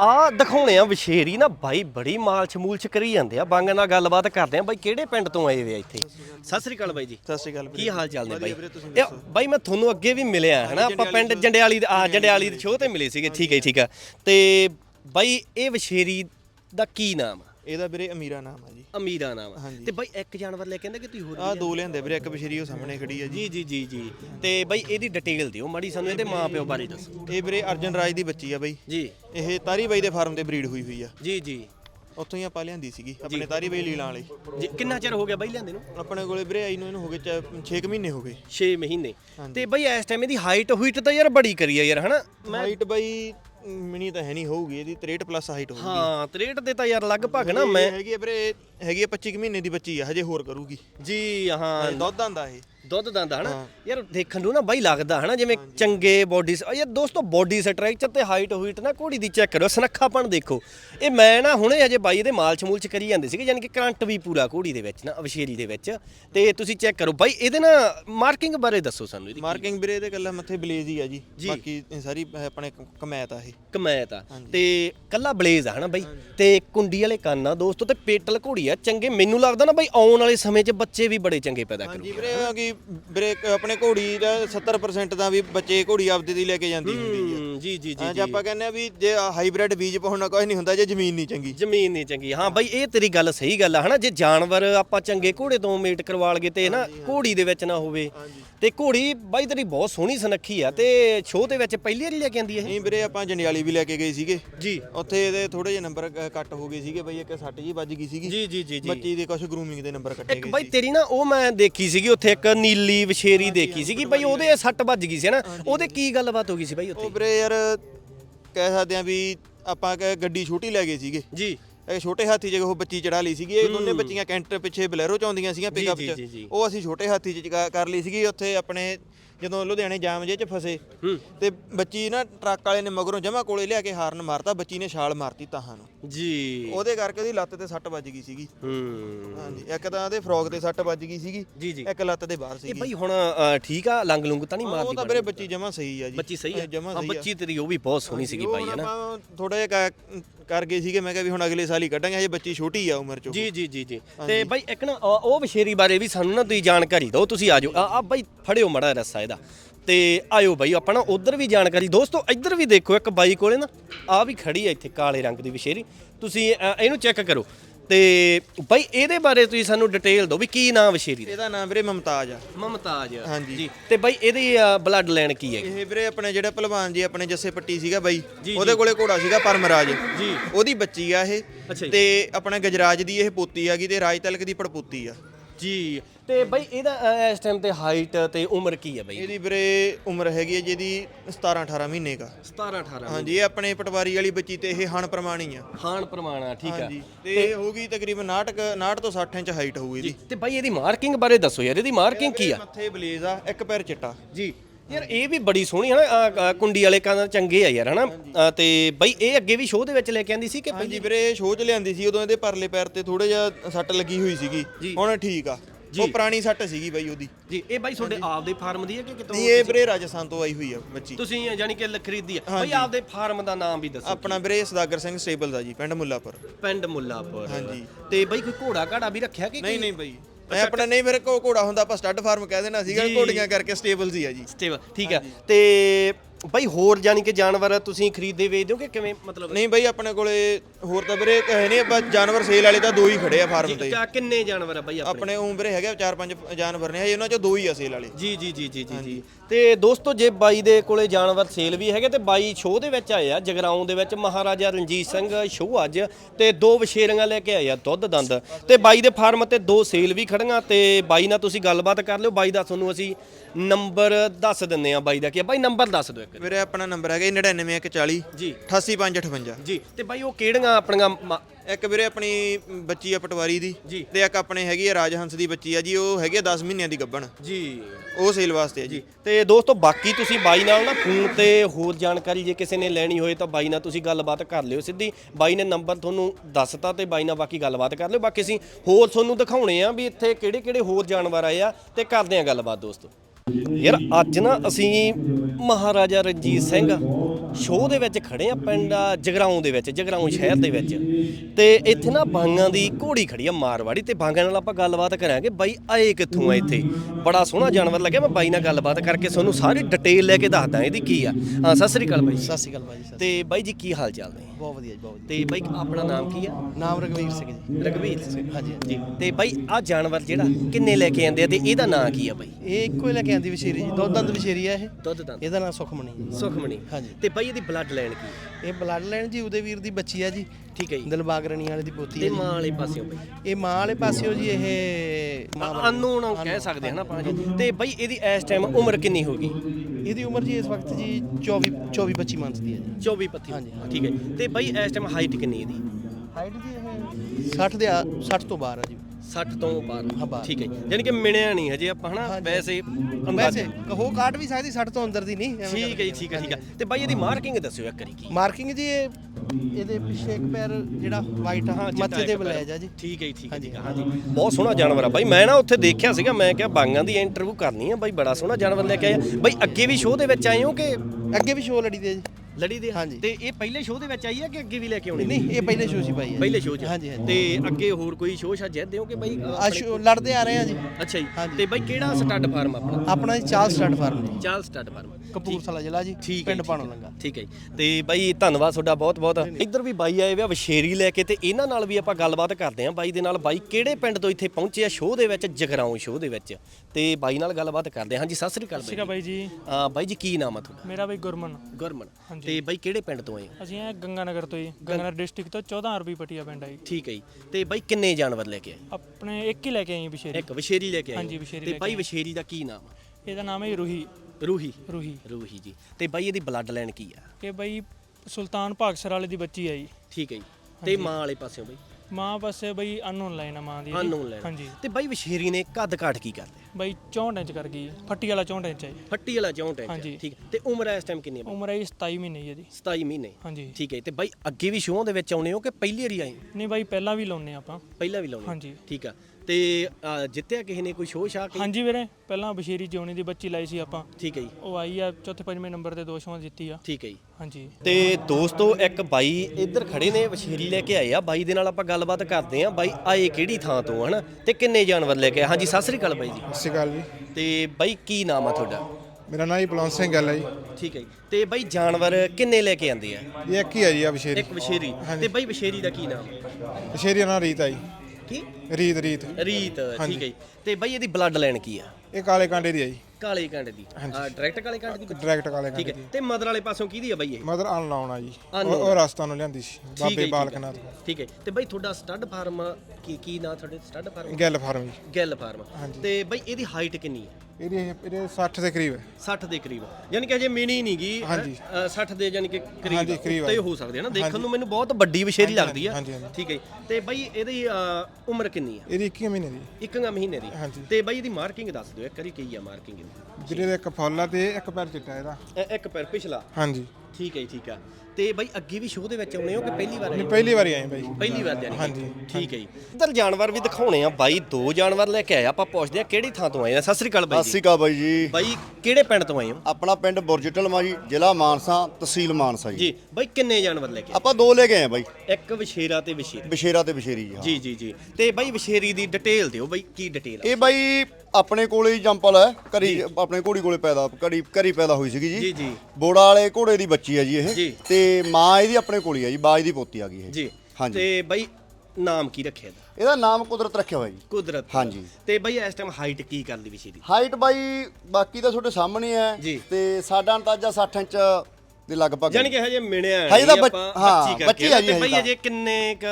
ਆ ਦਿਖਾਉਣੇ ਆ ਵਿਸ਼ੇਰੀ ਨਾ ਬਾਈ ਬੜੀ ਮਾਲਚ ਮੂਲਚ ਕਰੀ ਜਾਂਦੇ ਆ ਬੰਗ ਨਾਲ ਗੱਲਬਾਤ ਕਰਦੇ ਆ। ਬਾਈ ਕਿਹੜੇ ਪਿੰਡ ਤੋਂ ਆਏ ਵੇ ਇੱਥੇ? ਸਤਿ ਸ੍ਰੀ ਅਕਾਲ ਬਾਈ ਜੀ। ਸਤਿ ਸ਼੍ਰੀ ਅਕਾਲ ਕੀ ਹਾਲ ਚਾਲ ਨੇ ਬਾਈ? ਇਹ ਬਾਈ ਮੈਂ ਤੁਹਾਨੂੰ ਅੱਗੇ ਵੀ ਮਿਲਿਆ ਹੈ ਨਾ ਆਪਾਂ ਪਿੰਡ ਜੰਡਿਆਲੀ ਆ ਜੰਡਿਆਲੀ ਦੇ ਸ਼ੋਅ ਤੇ ਮਿਲੇ ਸੀਗੇ। ਠੀਕ ਹੈ ਠੀਕ ਆ ਤੇ ਬਾਈ ਇਹ ਵਿਸ਼ੇਰੀ ਦਾ ਕੀ ਨਾਮ ਆ? ਇਹਦਾ ਵੀਰੇ ਅਮੀਰਾ ਨਾਮ ਆ ਜੀ। ਅਮੀਰਾ ਨਾਮ ਆ। ਹਾਂਜੀ। ਤੇ ਬਾਈ ਇੱਕ ਜਾਨਵਰ ਲੈ ਕੇ ਆਂਦੇ ਕਿ ਤੁਸੀਂ ਹੋਰ ਆ ਦੋ ਲਿਆਂਦੇ ਵੀਰੇ ਇੱਕ ਬਸ਼ੀਰੀ ਉਹ ਸਾਹਮਣੇ ਖੜੀ ਆ ਜੀ। ਜੀ ਜੀ ਜੀ ਜੀ। ਤੇ ਬਾਈ ਇਹਦੀ ਡਿਟੇਲ ਦਿਓ ਮਾੜੀ ਸਾਨੂੰ ਇਹਦੇ ਮਾਪਿਓ ਬਾਰੇ ਦੱਸੋ। ਇਹ ਵੀਰੇ ਅਰਜਨ ਰਾਜ ਦੀ ਬੱਚੀ ਆ ਬਾਈ। ਜੀ। ਇਹ ਤਾਰੀ ਬਾਈ ਦੇ ਫਾਰਮ ਤੇ ਬਰੀਡ ਹੋਈ ਹੋਈ ਆ। ਜੀ ਜੀ। ਉੱਥੋਂ ਹੀ ਆਪਾਂ ਲਿਆਂਦੀ ਸੀਗੀ ਆਪਣੇ ਤਾਰੀ ਬਾਈ ਲੀਲਾਂ ਵਾਲੇ। ਜੀ ਕਿੰਨਾ ਚਿਰ ਹੋ ਗਿਆ ਬਾਈ ਲਿਆਂਦੇ ਨੂੰ? ਆਪਣੇ ਕੋਲੇ ਵੀਰੇ ਆਈ ਨੂੰ ਇਹਨੂੰ ਹੋ ਗਏ 6 ਮਹੀਨੇ ਹੋ ਗਏ। 6 ਮਹੀਨੇ। ਤੇ ਬਾਈ ਇਸ ਟਾਈਮ ਇਹਦੀ ਹਾਈਟ ਹੁਈਟ ਤਾਂ ਯਾਰ ਬੜੀ ਕਰੀ ਆ ਯਾਰ ਹਨਾ? ਮੈਂ ਹਾਈਟ ਬਾਈ ਮਿਨੀ ਤਾਂ ਹੈ ਨਹੀਂ ਹੋਊਗੀ ਇਹਦੀ 63 ਪਲੱਸ ਹਾਈਟ ਹੋਊਗੀ। ਹਾਂ 63 ਦੇ ਤਾਂ ਯਾਰ ਲਗਭਗ ਨਾ ਮੈਂ ਹੈਗੀ ਆ ਵੀਰੇ ਹੈਗੀ ਆ 25 ਕੁ ਮਹੀਨੇ ਦੀ ਬੱਚੀ ਆ ਹਜੇ ਹੋਰ ਕਰੂਗੀ। ਜੀ ਹਾਂ। ਦੁੱਧ ਆਂਦਾ ਇਹ। ਦੁੱਧ ਦੰਦ ਹਨਾ। ਯਾਰ ਦੇਖਣ ਨੂੰ ਨਾ ਬਾਈ ਲੱਗਦਾ ਹਨਾ ਜਿਵੇਂ ਚੰਗੇ ਬੋਡੀ ਯਾਰ ਦੋਸਤੋ ਬੋਡੀ ਸਟਰਕਚਰ ਤੇ ਹਾਈਟ ਹੁਈਟ ਨਾ ਘੋੜੀ ਦੀ ਚੈੱਕ ਕਰੋ ਸਨੱਖਾਪਣ ਦੇਖੋ। ਇਹ ਮੈਂ ਨਾ ਹੁਣੇ ਅਜੇ ਬਾਈ ਦੇ ਮਾਲਚ ਮੂਲਚ ਕਰੀ ਜਾਂਦੇ ਸੀਗੇ ਯਾਨੀ ਕਿ ਕਰੰਟ ਵੀ ਪੂਰਾ ਘੋੜੀ ਦੇ ਵਿੱਚ ਨਾ ਅਵਸ਼ੇਰੀ ਦੇ ਵਿੱਚ। ਤੇ ਤੁਸੀਂ ਚੈੱਕ ਕਰੋ। ਬਾਈ ਇਹਦੇ ਨਾ ਮਾਰਕਿੰਗ ਬਾਰੇ ਦੱਸੋ ਸਾਨੂੰ ਇਹਦੀ ਮਾਰਕਿੰਗ ਵੀਰੇ ਇਹਦੇ ਕੱਲਾ ਮੱਥੇ ਬਲੇਜ਼ ਹੀ ਆ ਜੀ। ਬਾਕੀ ਸਾਰੀ ਆਪਣੇ ਕਮੈਤ ਆ ਇਹ। ਕਮੈਤ ਆ। ਤੇ ਕੱਲਾ ਬਲੇਜ਼ ਆ ਹਨਾ ਬਾਈ। ਤੇ ਕੁੰਡੀ ਵਾਲੇ ਕੰਨ ਆ ਦੋਸਤੋ ਤੇ ਪੇਟਲ ਘੋੜੀ ਆ। ਚੰਗੇ ਮੈਨੂੰ ਲੱਗਦਾ ਨਾ ਬਾਈ ਆਉਣ ਵਾਲੇ ਸਮੇਂ 'ਚ ਬੱਚੇ ਵੀ ਬੜੇ ਚੰਗੇ ਪੈਦਾ ਕਰੂ ਹਾਂਜੀ ਵੀਰੇ ਆ ਕਿ ਵੀਰੇ ਕ- ਆਪਣੇ ਘੋੜੀ ਦਾ 70% ਦਾ ਵੀ ਬੱਚੇ ਘੋੜੀ ਆਪਦੇ ਦੀ ਲੈ ਕੇ ਜਾਂਦੀ ਹੁੰਦੀ ਹੂੰ, ਜੀ ਜੀ ਜੀ ਹਾਂ ਜੇ ਆਪਾਂ ਕਹਿੰਦੇ ਆ ਵੀ ਜੇ ਹਾਈਬ੍ਰਿਡ ਬੀਜ ਪਾਉਣਾ ਕੋਈ ਨਹੀਂ ਹੁੰਦਾ ਜੇ ਜ਼ਮੀਨ ਨਹੀਂ ਚੰਗੀ। ਜ਼ਮੀਨ ਨਹੀਂ ਚੰਗੀ। ਹਾਂ ਬਾਈ ਇਹ ਤੇਰੀ ਗੱਲ ਸਹੀ ਗੱਲ ਆ ਹਨਾ? ਜੇ ਜਾਨਵਰ ਆਪਾਂ ਚੰਗੇ ਘੋੜੇ ਤੋਂ ਮੇਟ ਕਰਵਾ ਲਗੇ ਤੇ ਨਾ ਘੋੜੀ ਦੇ ਵਿੱਚ ਨਾ ਹੋਵੇ। ਤੇ ਘੋੜੀ ਬਾਈ ਤੇਰੀ ਬਹੁਤ ਸੋਹਣੀ ਸੁਨੱਖੀ ਆ ਤੇ ਸ਼ੋਅ ਦੇ ਵਿੱਚ ਪਹਿਲੀ ਵਾਰੀ ਲੈ ਕੇ ਆਂਦੀ ਇਹ? ਨਹੀਂ ਵੀਰੇ ਆਪਾਂ ਜੰਡਿਆਲੀ ਵੀ ਲੈ ਕੇ ਗਏ ਸੀਗੇ। ਜੀ। ਉੱਥੇ ਇਹਦੇ ਥੋੜੇ ਜਿਹੇ ਨੰਬਰ ਕੱਟ ਹੋ ਗਏ ਸੀਗੇ ਬਈ ਇੱਕ ਸੱਟ ਜੀ ਵੱਜ ਗਈ ਸੀਗੀ। ਜੀ ਜੀ ਜੀ ਜੀ। ਬੱਚੀ ਦੇ ਕੁਝ ਗਰੂਮਿੰਗ ਦੇ ਨੰਬਰ ਕੱਟੇ ਇੱਕ ਗਏ ਬਾਈ ਤੇਰੀ ਨਾ ਉਹ ਮੈਂ ਦੇਖੀ ਸੀਗੀ ਉੱਥੇ ਇੱਕ ਨੀਲੀ ਵਿਸ਼ੇਰੀ ਦੇਖੀ ਸੀਗੀ ਬਾਈ ਉਹਦੇ ਸੱਟ ਵੱਜ ਗਈ ਸੀ ਨਾ? ਉਹਦੇ ਕੀ ਗੱਲਬਾਤ ਹੋ ਗਈ ਸੀ ਬਾਈ ਉੱਥੇ? ਉਹ ਵੀਰੇ ਯਾਰ ਕਹਿ ਸਕਦੇ ਆ ਵੀ ਆਪਾਂ ਕ- ਗੱਡੀ ਛੋਟੀ ਲੈ ਗਏ ਸੀਗੇ। ਜੀ। ਇਹ ਛੋਟੇ ਹਾਥੀ 'ਚ ਉਹ ਬੱਚੀ ਚੜਾ ਲਈ ਸੀਗੀ ਇਹ ਦੋਨੇ ਬੱਚੀਆਂ ਕੈਂਟਰ ਪਿੱਛੇ ਬਲੈਰੋ ਚ ਆਉਂਦੀਆਂ ਸੀਗੀਆਂ ਪਿਕਅਪ ਜੀ, 'ਚ। ਜੀ, ਜੀ। ਉਹ ਅਸੀਂ ਛੋਟੇ ਹਾਥੀ 'ਚ ਚਕਾ- ਕਰ ਲਈ ਸੀਗੀ ਉੱਥੇ ਆਪਣੇ ਜਦੋਂ ਲੁਧਿਆਣੇ ਜਾਮ ਜੇ 'ਚ ਫਸੇ। ਤੇ ਬੱਚੀ ਨਾ ਟਰੱਕ ਵਾਲੇ ਨੇ ਮਗਰੋਂ ਜਮਾ ਕੋਲੇ ਲਿਆ ਕੇ ਹਾਰਨ ਮਾਰਤਾ ਬੱਚੀ ਨੇ ਛਾਲ ਮਾਰਤੀ ਤਾਹਾਂ ਨੂੰ। ਜੀ। ਉਹਦੇ ਕਰਕੇ ਉਹਦੀ ਲੱਤ ਤੇ ਸੱਟ ਵੱਜ ਗਈ ਸੀਗੀ। ਹੂੰ। ਹਾਂਜੀ ਇੱਕ ਤਾਂ ਉਹਦੇ ਫਰੋਕ ਤੇ ਸੱਟ ਵੱਜ ਗਈ ਸੀਗੀ ਜੀ ਜੀ। ਇੱਕ ਲੱਤ ਦੇ ਬਾਹਰ ਇਹ ਸੀਗੀ। ਬਾਈ ਹੁਣ ਅ, ਠੀਕ ਆ ਲੰਗ ਲੁੰਗ ਤਾਂ ਨਹੀਂ ਉਹ ਮਾਰਦੀ ਤਾਂ ਵੀਰੇ ਬੱਚੀ ਜਮਾ ਸਹੀ ਆ ਜੀ। ਬੱਚੀ ਸਹੀ ਆ? ਜਮਾ ਹਾਂ ਸਹੀ ਆ। ਬੱਚੀ ਤੇਰੀ ਉਹ ਵੀ ਬਹੁਤ ਸੋਹਣੀ ਸੀਗੀ ਬਾਈ ਹੈ ਨਾ? ਥੋੜਾ ਜਿਹਾ ਕ- ਕਰ ਗਏ ਸੀਗੇ ਮੈਂ ਕਿਹਾ ਵੀ ਹੁਣ ਅਗਲੇ ਸਾਲ ਹੀ ਕੱਢਾਂਗੇ ਹਜੇ ਬੱਚੀ ਛੋਟੀ ਆ ਉਮਰ ਚ ਜੀ ਜੀ ਜੀ ਜੀ। ਤੇ ਬਾਈ ਇੱਕ ਨਾ ਅ, ਉਹ ਵਿਸ਼ੇਰੀ ਬਾਰੇ ਵੀ ਸਾਨੂੰ ਨਾ ਤੁਸੀਂ ਜਾਣਕਾਰੀ ਦਿਓ ਤੁਸੀਂ ਆਜੋ ਆ ਆ ਬਾਈ ਫੜਿਓ ਮੜਾ ਰਸਾ ਇਹਦਾ ਤੇ ਆਇਓ ਬਾਈ ਆਪਾਂ ਨਾ ਉਧਰ ਵੀ ਜਾਣਕਾਰੀ। ਦੋਸਤੋ ਇੱਧਰ ਵੀ ਦੇਖੋ ਇੱਕ ਬਾਈ ਕੋਲੇ ਨਾ ਆ ਵੀ ਖੜੀ ਆ ਇੱਥੇ ਕਾਲੇ ਰੰਗ ਦੀ ਵਿਸ਼ੇਰੀ। ਤੁਸੀਂ ਅ, ਇਹਨੂੰ ਚੈੱਕ ਕਰੋ। ਤੇ ਬਾਈ ਇਹਦੇ ਬਾਰੇ ਤੁਸੀਂ ਸਾਨੂੰ ਡਿਟੇਲ ਦਿਓ ਵੀ ਕੀ ਨਾਮ ਵਿਸ਼ੇਰੀ ਦਾ। ਇਹਦਾ ਨਾਮ ਵੀਰੇ ਮਮਤਾਜ ਆ। ਮਮਤਾਜ ਹਾਂਜੀ। ਜੀ। ਤੇ ਬਾਈ ਇਹਦੀ ਬਲੱਡ ਲਾਈਨ ਕੀ ਹੈ ਇਹ ਵੀਰੇ ਆਪਣੇ ਜਿਹੜਾ ਪਹਿਲਵਾਨ ਜੀ ਆਪਣੇ ਜੱਸੇ ਪੱਟੀ ਸੀਗਾ ਬਾਈ। ਜੀ, ਉਹਦੇ ਕੋਲੇ ਘੋੜਾ ਸੀਗਾ ਪਰਮਰਾਜ। ਜੀ। ਉਹਦੀ ਬੱਚੀ ਆ ਇਹ। ਅੱਛਾ ਜੀ। ਤੇ ਆਪਣੇ ਗਜਰਾਜ ਦੀ ਇਹ ਪੋਤੀ ਆਗੀ ਤੇ ਰਾਜ ਤਿਲਕ ਦੀ ਪੜਪੋਤੀ ਆ। ਜੀ। ਤੇ ਬਾਈ ਇਹਦਾ ਅ, ਇਸ ਟਾਈਮ ਤੇ ਹਾਈਟ ਤੇ ਉਮਰ ਕੀ ਹੈ ਬਾਈ? ਇਹਦੀ ਵੀਰੇ ਉਮਰ ਹੈਗੀ ਹੈ ਜਿਹਦੀ 17 18 ਮਹੀਨੇ ਕਾ। 17 18 ਹਾਂਜੀ ਇਹ ਆਪਣੇ ਪਟਵਾਰੀ ਵਾਲੀ ਬੱਚੀ ਤੇ ਇਹ ਹਣ ਪ੍ਰਮਾਣੀ ਆ। ਹਾਨ ਪ੍ਰਮਾਣਾ ਠੀਕ ਆ। ਹਾਂਜੀ ਤੇ ਇਹ ਹੋਊਗੀ ਤਕਰੀਬਨ 69 ਕ- 69 ਤੋਂ 60 ਇੰਚ ਹਾਈਟ ਹੋਊ ਇਹਦੀ। ਤੇ ਬਾਈ ਇਹਦੀ ਮਾਰਕਿੰਗ ਬਾਰੇ ਦੱਸੋ ਯਾਰ ਇਹਦੀ ਮਾਰਕਿੰਗ ਕੀ ਆ? ਮੱਥੇ ਬਲੇਜ਼ ਆ ਇੱਕ ਪੈਰ ਚਿੱਟਾ। ਜੀ ਯਾਰ ਇਹ ਵੀ ਬੜੀ ਸੋਹਣੀ ਹੈ ਨਾ ਕੁੰਡੀ ਵਾਲੇ ਕੰਨ ਚੰਗੇ ਆ ਯਾਰ ਹਨਾ? ਤੇ ਬਾਈ ਇਹ ਅੱਗੇ ਵੀ ਸ਼ੋਅ ਦੇ ਵਿੱਚ ਲੈ ਕੇ ਆਂਦੀ ਸੀ ਕਿ ਹਾਂਜੀ ਵੀਰੇ ਸ਼ੋਅ ਚ ਲਿਆਂਦੀ ਸੀ ਉਦੋਂ ਇਹਦੇ ਪਰਲੇ ਪੈਰ ਤੇ ਥੋੜਾ ਜਿਹਾ ਸੱਟ ਲੱਗੀ ਹੋਈ ਸੀਗੀ। ਹੁਣ ਠੀਕ ਆ। ਉਹ ਪੁਰਾਣੀ ਸੱਟ ਸੀਗੀ ਬਾਈ ਉਹਦੀ। ਜੀ ਇਹ ਬਾਈ ਤੁਹਾਡੇ ਆਪਦੇ ਫਾਰਮ ਦੀ ਹੈ ਕਿ ਕਿਤੋਂ ਨਹੀਂ ਇਹ ਵੀਰੇ ਰਾਜਸਥਾਨ ਤੋਂ ਆਈ ਹੋਈ ਆ ਬੱਚੀ। ਤੁਸੀਂ ਯਾਨੀ ਕਿ ਲ- ਖਰੀਦੀ ਆ। ਬਾਈ ਆਪਦੇ ਫਾਰਮ ਦਾ ਨਾਮ ਵੀ ਦੱਸੋ ਆਪਣਾ ਵੀਰੇ ਸਦਾਗਰ ਸਿੰਘ ਸਟੇਬਲ ਦਾ ਜੀ ਪਿੰਡ ਮੁੱਲਾਪੁਰ। ਪਿੰਡ ਮੁੱਲਾਪੁਰ। ਹਾਂਜੀ। ਤੇ ਬਾਈ ਕੋਈ ਘੋੜਾ ਘਾੜਾ ਵੀ ਰੱਖਿਆ ਕਿ ਨਹੀਂ ਨਹੀਂ ਬਾਈ। ਮੈਂ ਆਪਣਾ ਨਹੀਂ ਮੇਰੇ ਕੋਲ ਘੋੜਾ ਹੁੰਦਾ ਆਪਾਂ ਸਟੱਡ ਫਾਰਮ ਕਹਿ ਦੇਣਾ ਸੀਗਾ ਘੋੜੀਆਂ ਕਰਕੇ ਸਟੇਬਲ ਸੀ ਆ ਜੀ। ਸਟੇਬਲ ਠੀਕ ਆ। ਤੇ ਬਾਈ ਹੋਰ ਯਾਨੀ ਕਿ ਜਾਨਵਰ ਤੁਸੀਂ ਖਰੀਦਦੇ ਵੇਚਦੇ ਹੋ ਕਿ ਕਿਵੇਂ ਮਤਲਬ? ਨਹੀਂ ਬਾਈ ਆਪਣੇ ਕੋਲੇ ਹੋਰ ਤਾਂ ਵੀਰੇ ਹੈ ਨਹੀਂ ਆਪਾਂ ਜਾਨਵਰ ਸੇਲ ਵਾਲੇ ਤਾਂ ਦੋ ਹੀ ਖੜੇ ਆ ਫਾਰਮ ਤੇ। ਕਿਆ ਕਿੰਨੇ ਜਾਨਵਰ ਆ ਬਾਈ ਆਪਣੇ? ਆਪਣੇ ਉਂ ਵੀਰੇ ਹੈਗੇ ਚਾਰ ਪੰਜ ਜਾਨਵਰ ਨੇ ਹਜੇ ਉਹਨਾਂ ਚੋਂ ਦੋ ਹੀ ਆ ਸੇਲ ਵਾਲੇ। ਜੀ ਜੀ ਜੀ ਜੀ ਜੀ ਜੀ। ਤੇ ਦੋਸਤੋ ਜੇ ਬਾਈ ਦੇ ਕੋਲੇ ਜਾਨਵਰ ਸੇਲ ਵੀ ਹੈਗੇ ਤੇ ਬਾਈ ਸ਼ੋਅ ਦੇ ਵਿੱਚ ਆਏ ਆ ਜਗਰਾਉਂ ਦੇ ਵਿੱਚ ਮਹਾਰਾਜਾ ਰਣਜੀਤ ਸਿੰਘ ਸ਼ੋਅ ਅੱਜ ਤੇ ਦੋ ਵਸ਼ੇਰੀਆਂ ਲੈ ਕੇ ਆਏ ਆ ਦੁੱਧ ਦੰਦ। ਤੇ ਬਾਈ ਦੇ ਫਾਰਮ ਤੇ ਦੋ ਸੇਲ ਵੀ ਖੜੀਆਂ ਤੇ ਬਾਈ ਨਾਲ ਤੁਸੀਂ ਗੱਲਬਾਤ ਕਰ ਲਿਓ। ਬਾਈ ਦਾ ਤੁਹਾਨੂੰ ਅਸੀਂ ਨੰਬਰ ਦੱਸ ਦਿੰਨੇ ਆ ਬਾਈ ਦਾ ਕੀ ਆ? ਬਾਈ ਨੰਬਰ ਦੱਸ ਦਿਓ ਇੱਕ। ਵੀਰੇ ਆਪਣਾ ਨੰਬਰ ਹੈਗਾ 99140 ਜੀ। 88558 ਜੀ ਤੇ ਬਾਈ ਉਹ ਕਿਹੜੀਆਂ ਆਪਣੀਆਂ ਮ- ਇੱਕ ਵੀਰੇ ਆਪਣੀ ਬੱਚੀ ਆ ਪਟਵਾਰੀ ਦੀ ਜੀ। ਤੇ ਇੱਕ ਆਪਣੇ ਹੈਗੀ ਆ ਰਾਜਹੰਸ ਦੀ ਬੱਚੀ ਆ ਜੀ ਉਹ ਹੈਗੀ ਆ 10 ਮਹੀਨਿਆਂ ਦੀ ਗੱਭਣ। ਜੀ। ਉਹ ਸੇਲ ਵਾਸਤੇ ਆ ਜੀ। ਤੇ ਦੋਸਤੋ ਬਾਕੀ ਤੁਸੀਂ ਬਾਈ ਨਾਲ ਨਾ ਫੋਨ ਤੇ ਹੋਰ ਜਾਣਕਾਰੀ ਜੇ ਕਿਸੇ ਨੇ ਲੈਣੀ ਹੋਏ ਤਾਂ ਬਾਈ ਨਾਲ ਤੁਸੀਂ ਗੱਲਬਾਤ ਕਰ ਲਿਓ ਸਿੱਧੀ। ਬਾਈ ਨੇ ਨੰਬਰ ਤੁਹਾਨੂੰ ਦੱਸਤਾ ਤੇ ਬਾਈ ਨਾਲ ਬਾਕੀ ਗੱਲਬਾਤ ਕਰ ਲਿਓ। ਬਾਕੀ ਅਸੀਂ ਹੋਰ ਤੁਹਾਨੂੰ ਦਿਖਾਉਣੇ ਆ ਵੀ ਇੱਥੇ ਕਿਹੜੇ ਕਿਹੜੇ ਹੋਰ ਜਾਨਵਰ ਆਏ ਆ ਤੇ ਕਰਦੇ ਆ ਗੱਲਬਾਤ ਦੋਸਤੋ। ਯਾਰ ਅੱਜ ਨਾ ਅਸੀਂ ਮਹਾਰਾਜਾ ਰਣਜੀਤ ਸਿੰਘ ਸ਼ੋਅ ਦੇ ਵਿੱਚ ਖੜੇ ਆ ਪਿੰਡ ਜਗਰਾਉਂ ਦੇ ਵਿੱਚ ਜਗਰਾਉਂ ਸ਼ਹਿਰ ਦੇ ਵਿੱਚ। ਤੇ ਇੱਥੇ ਨਾ ਬਾਂਗਾਂ ਦੀ ਘੋੜੀ ਖੜੀ ਆ ਮਾਰਵਾੜੀ ਤੇ ਬਾਂਗਾਂ ਨਾਲ ਆਪਾਂ ਗੱਲਬਾਤ ਕਰਾਂਗੇ ਬਾਈ ਆਏ ਕਿੱਥੋਂ ਆ ਇੱਥੇ? ਬੜਾ ਸੋਹਣਾ ਜਾਨਵਰ ਲੱਗਿਆ ਮੈਂ ਬਾਈ ਨਾਲ ਗੱਲਬਾਤ ਕਰਕੇ ਤੁਹਾਨੂੰ ਸਾਰੀ ਡਿਟੇਲ ਲੈ ਕੇ ਦੱਸਦਾ ਇਹਦੀ ਕੀ ਆ। ਹਾਂ ਸਤਿ ਸ੍ਰੀ ਅਕਾਲ ਬਾਈ ਸਤਿ ਸ਼੍ਰੀ ਅਕਾਲ ਸਤਿ ਤੇ ਬਾਈ ਜੀ ਕੀ ਹਾਲ ਚਾਲ ਨੇ? ਬਹੁਤ ਵਧੀਆ ਜੀ ਬਹੁਤ ਵਧੀਆ। ਤੇ ਬਾਈ ਆਪਣਾ ਨਾਮ ਕੀ ਆ? ਨਾਮ ਰਗਵੀਰ ਸਿੰਘ ਜੀ। ਰਗਵੀਰ ਸਿੰਘ। ਹਾਂਜੀ ਜੀ ਤੇ ਬਾਈ ਆ ਜਾਨਵਰ ਜਿਹੜਾ ਕਿੰਨੇ ਲੈ ਕੇ ਆਂਦੇ ਆ ਤੇ ਇਹਦਾ ਨਾਂ ਕੀ ਆ ਬਾਈ? ਇਹ ਇੱਕੋ ਹੀ ਲੈ ਕੇ ਆਂਦੀ ਵਿਸ਼ੇਰੀ ਜੀ। ਦੁੱਧ ਦੰਦ ਵਿਸ਼ੇਰੀ ਆ ਇਹ। ਦੁੱਧ ਦੰਦ ਇਹਦਾ ਨਾਮ ਸੁਖਮਣੀ ਜੀ। ਸੁਖਮਣੀ ਹਾਂਜੀ। ਤੇ ਬਾਈ ਇਹਦੀ ਬਲੱਡ ਲਾਈਨ ਕੀ ਆ? ਇਹ ਬਲੱਡ ਲਾਈਨ ਜੀ ਉਹਦੇ ਵੀਰ ਦੀ ਬੱਚੀ ਆ ਜੀ। ਠੀਕ ਹੈ ਜੀ ਦਿਲਬਾਗ ਰਣੀ ਵਾਲੇ ਦੀ ਪੋਤੀ ਤੇ ਹੈ ਜੀ। ਮਾਂ ਵਾਲੇ ਪਾਸਿਓਂ ਬਾਈ। ਇਹ ਮਾਂ ਵਾਲੇ ਪਾਸਿਓ ਜੀ ਇਹ ਮਾਂ ਵਾਲੀ- ਅਨਨੋਨ ਕਹਿ ਸਕਦੇ ਹਾਂ ਨਾ ਆਪਾਂ ਜੀ। ਤੇ ਬਾਈ ਇਹਦੀ ਇਸ ਟਾਈਮ ਉਮਰ ਕਿੰਨੀ ਹੋ ਗਈ? ਇਹਦੀ ਉਮਰ ਜੀ ਇਸ ਵਕਤ ਜੀ 24 24 25 ਮੰਥ ਦੀ ਹੈ ਜੀ। 24 25 ਹਾਂਜੀ, ਠੀਕ ਹੈ। ਤੇ ਬਾਈ ਇਸ ਟਾਈਮ ਹਾਈਟ ਕਿੰਨੀ ਇਹਦੀ? ਹਾਈਟ ਜੀ ਇਹ 60 ਦੇ ਆ- 60 ਤੋਂ ਬਾਹਰ ਆ ਜੀ। 60 ਤੋਂ ਹਾਂ, ਬਾਹਰ। ਠੀਕ ਹੈ ਯਾਨੀ ਕਿ ਮਿਣਿਆ ਨਹੀਂ ਹਜੇ ਆਪਾਂ ਹਨਾ? ਹਾਂਜੀ। ਵੈਸੇ ਵੈਸੇ ਅੰਦਾਜ਼ੇ ਕਾਟ ਵੀ ਸਕਦੀ 60 ਤੋਂ ਅੰਦਰ ਦੀ ਨਹੀਂ ਐਵੇਂ ਠੀਕ ਹੈ ਜੀ ਠੀਕ ਹੈ ਠੀਕ ਹੈ। ਤੇ ਬਾਈ ਇਹਦੀ ਮਾਰਕਿੰਗ ਦੱਸਿਓ ਇੱਕ ਵਾਰੀ ਕੀ। ਮਾਰਕਿੰਗ ਜੀ ਇਹ ਇਹਦੇ ਪਿੱਛੇ ਇੱਕ ਪੈਰ ਜਿਹੜਾ ਵਾਈਟ ਹਾਂ, ਚਿੱਟਾ ਮੱਥੇ ਤੇ ਇੱਕ। ਬਲੈਜ ਆ ਜੀ। ਠੀਕ ਹੈ ਜੀ, ਠੀਕ ਹੈ ਠੀਕ ਹੈ। ਹਾਂਜੀ। ਬਹੁਤ ਸੋਹਣਾ ਜਾਨਵਰ ਆ ਬਾਈ। ਮੈਂ ਨਾ ਉੱਥੇ ਦੇਖਿਆ ਸੀਗਾ ਮੈਂ ਕਿਹਾ ਬਾਂਗਾਂ ਦੀ ਇੰਟਰਵਿਊ ਕਰਨੀ ਆ ਬਾਈ ਬੜਾ ਸੋਹਣਾ ਜਾਨਵਰ ਲੈ ਕੇ ਆਇਆ। ਬਾਈ ਅੱਗੇ ਵੀ ਸ਼ੋਅ ਦੇ ਵਿੱਚ ਆਏ ਹੋ ਕਿ ਅੱਗੇ ਵੀ ਸ਼ੋਅ ਲੜੀ ਦੇ ਜੀ। ਲੜੀ ਦੇ ਹਾਂਜੀ। ਤੇ ਇਹ ਪਹਿਲੇ ਸ਼ੋਅ ਦੇ ਵਿੱਚ ਆਈ ਹੈ ਕਿ ਅੱਗੇ ਵੀ ਲੈ ਕੇ ਆਉਣੀ? ਨਹੀਂ ਇਹ ਪਹਿਲੇ ਸ਼ੋਅ ਸੀ ਭਾਈ ਪਹਿਲੇ ਸ਼ੋਅ 'ਚ। ਹਾਂਜੀ ਹਾਂਜੀ। ਤੇ ਅੱਗੇ ਹੋਰ ਕੋਈ ਸ਼ੋਅ ਸ਼ਾ ਜਿੱਤਦੇ ਹੋ ਕਿ ਬਾਈ ਲੜਦੇ ਆ ਰਹੇ ਆ ਜੀ। ਅੱਛਾ ਜੀ। ਤੇ ਬਾਈ ਕਿਹੜਾ ਸਟੱਡ ਫਾਰਮ ਆਪਣਾ? ਆਪਣਾ ਜੀ ਚਾਲ ਸਟਾਰਟ ਫਾਰਮ ਜੀ। ਚਾਲ ਸਟੱਡ ਫਾਰਮ। ਕਪੂਰਥਲਾ ਜ਼ਿਲ੍ਹਾ ਜੀ ਪਿੰਡ ਪਾਣੋ। ਲੰਗਾ। ਠੀਕ ਹੈ ਜੀ। ਤੇ ਬਾਈ ਧੰਨਵਾਦ ਤੁਹਾਡਾ ਬਹੁਤ ਬਹੁਤ ਇੱਧਰ ਵੀ ਬਾਈ ਆਏ ਵੇ ਵਸ਼ੇਰੀ ਲੈ ਕੇ ਤੇ ਇਹਨਾਂ ਨਾਲ ਵੀ ਆਪਾਂ ਗੱਲਬਾਤ ਕਰਦੇ ਆਂ ਬਾਈ ਦੇ ਨਾਲ। ਬਾਈ ਕਿਹੜੇ ਪਿੰਡ ਤੋਂ ਇੱਥੇ ਪਹੁੰਚੇ ਆ ਸ਼ੋਅ ਦੇ ਵਿੱਚ ਜਗਰਾਉਂ ਸ਼ੋਅ ਦੇ ਵਿੱਚ? ਤੇ ਬਾਈ ਨਾਲ ਗੱਲਬਾਤ ਕਰਦੇ ਹਾਂ। ਹਾਂਜੀ ਸਤਿ ਸ੍ਰੀ ਅਕਾਲ ਬਾਈ ਬਾਈ ਜੀ। ਆ ਬਾਈ ਜੀ ਕੀ ਨਾਮ ਆ ਤੁਹਾਡਾ? ਮੇਰਾ ਬਾਈ ਗੁਰਮਨ। ਗੁਰਮਨ। ਹਾਂਜੀ। ਤੇ ਬਾਈ ਕਿਹੜੇ ਪਿੰਡ ਤੋਂ ਆਏ ਹੋ? ਅਸੀਂ ਇਹ ਗੰਗਾਨਗਰ ਤੋਂ ਜੀ। ਗੰਗਾਨਗਰ ਡਿਸਟ੍ਰਿਕਟ ਤੋਂ 14 ਰੁਪਏ ਪਟਿਆ ਪਿੰਡ ਆਈ ਠੀਕ ਹੈ ਜੀ। ਤੇ ਬਾਈ ਕਿੰਨੇ ਜਾਨਵਰ ਲੈ ਕੇ ਆਏ? ਆਪਣੇ ਇੱਕ ਹੀ ਲੈ ਕੇ ਆਈ ਬਿਸ਼ੇਰੀ ਇੱਕ ਵਸ਼ੇਰੀ ਲੈ ਕੇ ਆਏ ਹਾਂਜੀ, ਹੋ। ਵਛੇਰੀ ਤੇ ਲੈ ਕੇ ਬਾਈ ਆਏ। ਵਸ਼ੇਰੀ ਦਾ ਕੀ ਨਾਮ ਆ? ਇਹਦਾ ਨਾਮ ਹੈ ਰੂਹੀ। ਰੂਹੀ। ਰੂਹੀ। ਰੂਹੀ ਜੀ। ਤੇ ਬਾਈ ਇਹਦੀ ਬਲੱਡ ਲਾਈਨ ਕੀ ਆ? ਇਹ ਬਾਈ ਸੁਲਤਾਨ ਭਾਗਸਰ ਵਾਲੇ ਦੀ ਬੱਚੀ ਆਈ ਠੀਕ ਹੈ ਜੀ। ਤੇ ਮਾਂ ਵਾਲੇ ਪਾਸਿਓਂ ਬਾਈ? ਮਾਂ ਬਸ ਬਈ ਅਨਨੋਨ ਲਾਈਨ ਆ ਮਾਂ ਦੀ ਇਹਦੀ। ਅਨਨੋਨ ਲੈਣ ਹਾਂਜੀ ਤੇ ਬਾਈ ਵਸ਼ੇਰੀ ਨੇ ਕੱਦ ਕਾਠ ਕੀ ਕਰ ਲਿਆ ਬਾਈ 64 ਇੰਚ ਕਰ ਗਈ ਫੱਟੀ ਵਾਲਾ 64 ਇੰਚ ਹੈ ਜੀ। ਫੱਟੀ ਵਾਲਾ 64 ਇੰਚ ਹਾਂਜੀ। ਠੀਕ ਹੈ। ਤੇ ਉਮਰ ਇਸ ਟਾਈਮ ਕਿੰਨੀ ਹੈ ਬਾਈ? ਉਮਰ ਹੈ ਜੀ 27 ਮਹੀਨੇ ਜੀ ਇਹਦੀ 27 ਮਹੀਨੇ ਹਾਂਜੀ ਠੀਕ ਹੈ ਤੇ ਬਾਈ ਅੱਗੇ ਵੀ ਸ਼ੋਅ ਦੇ ਵਿੱਚ ਆਉਣੇ ਹੋ ਕਿ ਪਹਿਲੀ ਵਾਰੀ ਆਏ ਹੋ? ਨਹੀਂ ਬਾਈ ਪਹਿਲਾਂ ਵੀ ਲਾਉਨੇ ਆਪਾਂ ਪਹਿਲਾਂ ਵੀ ਲਾਉਣੇ ਹਾਂਜੀ। ਠੀਕ ਆ ਤੇ ਅ, ਜਿੱਤਿਆ ਕਿਸੇ ਨੇ ਕੋਈ ਸ਼ੋਅ ਸ਼ਾ ਕੇ? ਹਾਂਜੀ ਵੀਰੇ ਪਹਿਲਾਂ ਬਸ਼ੀਰੀ ਜਿਉਣੀ ਦੀ ਬੱਚੀ ਲਾਈ ਸੀ ਆਪਾਂ। ਠੀਕ ਹੈ ਜੀ। ਉਹ ਆਈ ਆ ਚੌਥੇ ਪੰਜਵੇਂ ਨੰਬਰ ਤੇ ਦੋ ਸ਼ੋਆਂ ਜਿੱਤੀ ਆ। ਠੀਕ ਹੈ ਜੀ। ਹਾਂਜੀ। ਤੇ ਦੋਸਤੋ ਇੱਕ ਬਾਈ ਇੱਧਰ ਖੜੇ ਨੇ ਵਸ਼ੀਰੀ ਲੈ ਕੇ ਆਏ ਆ। ਬਾਈ ਦੇ ਨਾਲ ਆਪਾਂ ਗੱਲਬਾਤ ਕਰਦੇ ਆ। ਬਾਈ ਆਏ ਕਿਹੜੀ ਥਾਂ ਤੋਂ ਹਨਾ? ਤੇ ਕਿੰਨੇ ਜਾਨਵਰ ਲੈ ਕੇ ਆਏ? ਹਾਂਜੀ ਸਤਿ ਸ੍ਰੀ ਅਕਾਲ ਬਾਈ ਜੀ। ਸਤਿ ਸ਼੍ਰੀ ਅਕਾਲ ਜੀ। ਤੇ ਬਾਈ ਕੀ ਨਾਮ ਆ ਤੁਹਾਡਾ? ਮੇਰਾ ਨਾਮ ਜੀ ਬਲਵੰਤ ਸਿੰਘ ਗੱਲ ਹੈ ਜੀ। ਠੀਕ ਹੈ ਜੀ। ਤੇ ਬਾਈ ਜਾਨਵਰ ਕਿੰਨੇ ਲੈ ਕੇ ਆਂਦੇ ਆ? ਇਹ ਇੱਕ ਹੀ ਹੈ ਜੀ ਆ ਬਸ਼ੇਰੀ। ਇੱਕ ਵਸ਼ੇਰੀ ਤੇ ਬਾਈ ਵਸ਼ੇਰੀ ਦਾ ਕੀ ਨਾਮ? ਬਸ਼ੇਰੀ ਨਾਲ ਰੀਤ ਆ ਜੀ। ਕੀ? ਰੀਤ ਰੀਤ। ਰੀਤ ਠੀਕ ਹੈ ਜੀ। ਤੇ ਬਾਈ ਇਹਦੀ ਬਲੱਡ ਲਾਈਨ ਕੀ ਆ? ਇਹ ਕਾਲੇ ਕਾਂਡੇ ਦੀ ਹੈ ਜੀ। ਕਾਲੇ ਕੰਡ ਦੀ। ਡਾਇਰੈਕਟ ਕਾਲੇ ਕੰਡ ਦੀ? ਡਾਇਰੈਕਟ ਕਾਲੇ ਠੀਕ ਕਾਂਡੇ ਹੈ ਦੀ। ਤੇ ਮਦਰ ਵਾਲੇ ਪਾਸੋਂ ਕਿਹਦੀ ਆ ਬਾਈ ਇਹ? ਮਦਰ ਅਨਲਾਉਣ ਆ ਜੀ। ਉਹ ਰਸਤਾ ਨੂੰ ਲਿਆਂਦੀ ਸੀ। ਠੀਕ ਬਾਬੇ ਬਾਲਕਨਾਥ ਠੀਕ ਹੈ। ਤੇ ਬਾਈ ਤੁਹਾਡਾ ਸਟੱਡ ਫਾਰਮ ਕੀ ਕੀ ਨਾਂ ਤੁਹਾਡੇ? ਸਟੱਡ ਫਾਰਮ ਗੱਲ ਫਾਰਮ ਜੀ। ਗਿੱਲ ਫਾਰਮ ਤੇ ਬਾਈ ਇਹਦੀ ਹਾਈਟ ਕਿੰਨੀ ਹੈ? ਇਹਦੀ ਇਹਦੇ 60 ਦੇ ਕਰੀਬ ਹੈ। 60 ਦੇ ਕਰੀਬ। ਯਾਨੀ ਕਿ ਅਜੇ ਮਿਣੀ ਨਹੀਂ ਗਈ ਹਾਂਜੀ। 60 ਦੇ ਯਾਨੀ ਕਿ ਕਰੀਬ ਹਾਂਜੀ, ਕਰੀਬ ਆ। ਹੋ ਸਕਦੇ ਆ ਨਾ। ਦੇਖਣ ਨੂੰ ਮੈਨੂੰ ਬਹੁਤ ਵੱਡੀ ਵਿਸ਼ੇਰੀ ਲੱਗਦੀ ਆ। ਹਾਂਜੀ, ਹਾਂਜੀ। ਠੀਕ ਹੈ ਜੀ। ਤੇ ਬਾਈ ਇਹਦੀ ਅ, ਉਮਰ ਕਿੰਨੀ ਆ? ਇਹਦੀ 21 ਮਹੀਨੇ ਦੀ। ਇੱਕਗਾ ਮਹੀਨੇ ਦੀ। ਹਾਂਜੀ। ਤੇ ਬਾਈ ਇਹਦੀ ਮਾਰਕਿੰਗ ਦੱਸ ਦਿਓ। ਇੱਕ ਵਾਰੀ ਕੀ ਆ ਮਾਰਕਿੰਗ ਇਹਦੀ? ਦੇ ਇੱਕ ਫੁੱਲ ਤੇ ਇੱਕ ਪੈਰ ਚਿੱਟਾ ਇਹਦਾ। ਇਹ ਇੱਕ ਪੈਰ ਪਿਛਲਾ। ਹਾਂਜੀ। ਠੀਕ ਹੈ ਜੀ, ਠੀਕ ਆ ਤੇ ਬਾਈ ਅੱਗੇ ਵੀ ਸ਼ੋਅ ਦੇ ਵਿੱਚ ਆਉਣੇ ਹੋ ਕਿ ਪਹਿਲੀ ਵਾਰ ਆਏ ਹੋ? ਪਹਿਲੀ ਵਾਰੀ ਆਏ ਬਾਈ। ਪਹਿਲੀ ਵਾਰ ਜਾਨੀ? ਹਾਂਜੀ, ਠੀਕ ਹੈ ਜੀ। ਇੱਧਰ ਜਾਨਵਰ ਵੀ ਦਿਖਾਉਣੇ ਆ ਬਾਈ ਦੋ ਜਾਨਵਰ ਲੈ ਕੇ ਆਏ ਆ। ਆਪਾਂ ਪੁੱਛਦੇ ਆ ਕਿਹੜੀ ਥਾਂ ਤੋਂ ਆਏ ਆ। ਸਤਿ ਸ੍ਰੀ ਅਕਾਲ ਬਾਈ ਸਤਿ ਜੀ ਸ਼੍ਰੀ ਅਕਾਲ ਬਾਈ ਜੀ। ਬਾਈ ਕਿਹੜੇ ਪਿੰਡ ਤੋਂ ਆਏ ਹੋ? ਆਪਣਾ ਪਿੰਡ ਬੁਰਜਟਲਮਾ ਜੀ ਜ਼ਿਲ੍ਹਾ ਮਾਨਸਾ ਤਹਿਸੀਲ ਮਾਨਸਾ ਜੀ। ਜੀ ਬਾਈ ਕਿੰਨੇ ਜਾਨਵਰ ਲੈ ਕੇ? ਆਪਾਂ ਦੋ ਲੈ ਕੇ ਆਏ ਬਾਈ। ਇੱਕ ਵਿਸ਼ੇਰਾ ਤੇ ਵਿਸ਼ੇਰੀ ਬਸ਼ੇਰਾ ਤੇ ਬਸ਼ੇਰੀ ਜੀ ਹਾਂ। ਜੀ ਜੀ ਜੀ। ਤੇ ਬਾਈ ਵਿਸ਼ੇਰੀ ਦੀ ਡਿਟੇਲ ਦਿਓ ਬਾਈ ਕੀ ਡਿਟੇਲ ਇਹ ਬਾਈ ਆਪਣੇ ਕੋਲੇ ਹੀ ਜੰਪਲ ਹੈ ਘਰੀ ਆਪਣੇ ਘੋੜੀ ਕੋਲੇ ਪੈਦਾ ਘਰੀ ਘਰੀ ਪੈਦਾ ਹੋਈ ਸੀਗੀ ਜੀ, ਜੀ ਜੀ। ਬੋੜਾ ਵਾਲੇ ਘੋੜੇ ਦੀ ਬੱਚੀ ਹੈ ਜੀ। ਇਹ ਤੇ ਮਾਂ ਇਹਦੀ ਆਪਣੇ ਕੋਲ ਹੀ ਹੈ ਜੀ ਬਾਜ ਦੀ ਪੋਤੀ ਆ ਗਈ ਇਹ ਜੀ ਹਾਂਜੀ ਤੇ ਬਾਈ ਨਾਮ ਕੀ ਰੱਖਿਆ ਇਹਦਾ? ਇਹਦਾ ਨਾਮ ਕੁਦਰਤ ਰੱਖਿਆ ਹੋਇਆ ਜੀ ਕੁਦਰਤ ਹਾਂਜੀ। ਤੇ ਬਾਈ ਇਸ ਟਾਈਮ ਹਾਈਟ ਕੀ ਕਰਦੀ ਵਿਸ਼ੇਰੀ ਹਾਈਟ ਬਾਈ ਬਾਕੀ ਤਾਂ ਤੁਹਾਡੇ ਸਾਹਮਣੇ ਹੈ। ਤੇ ਸਾਡਾ ਅੰਦਾਜ਼ਾ 60 ਇੰਚ ਦੇ ਲਗਭਗ ਯਾਨੀ ਕਿ ਹਜੇ ਮਿਣਿਆ ਹਜੇ ਤਾਂ ਨਹੀਂ ਬੱਚ- ਆਪਾਂ ਹਾਂ, ਬੱਚੀ ਆ ਜੀ ਹਜੇ ਬਾਈ। ਅਜੇ ਕਿੰਨੇ ਕ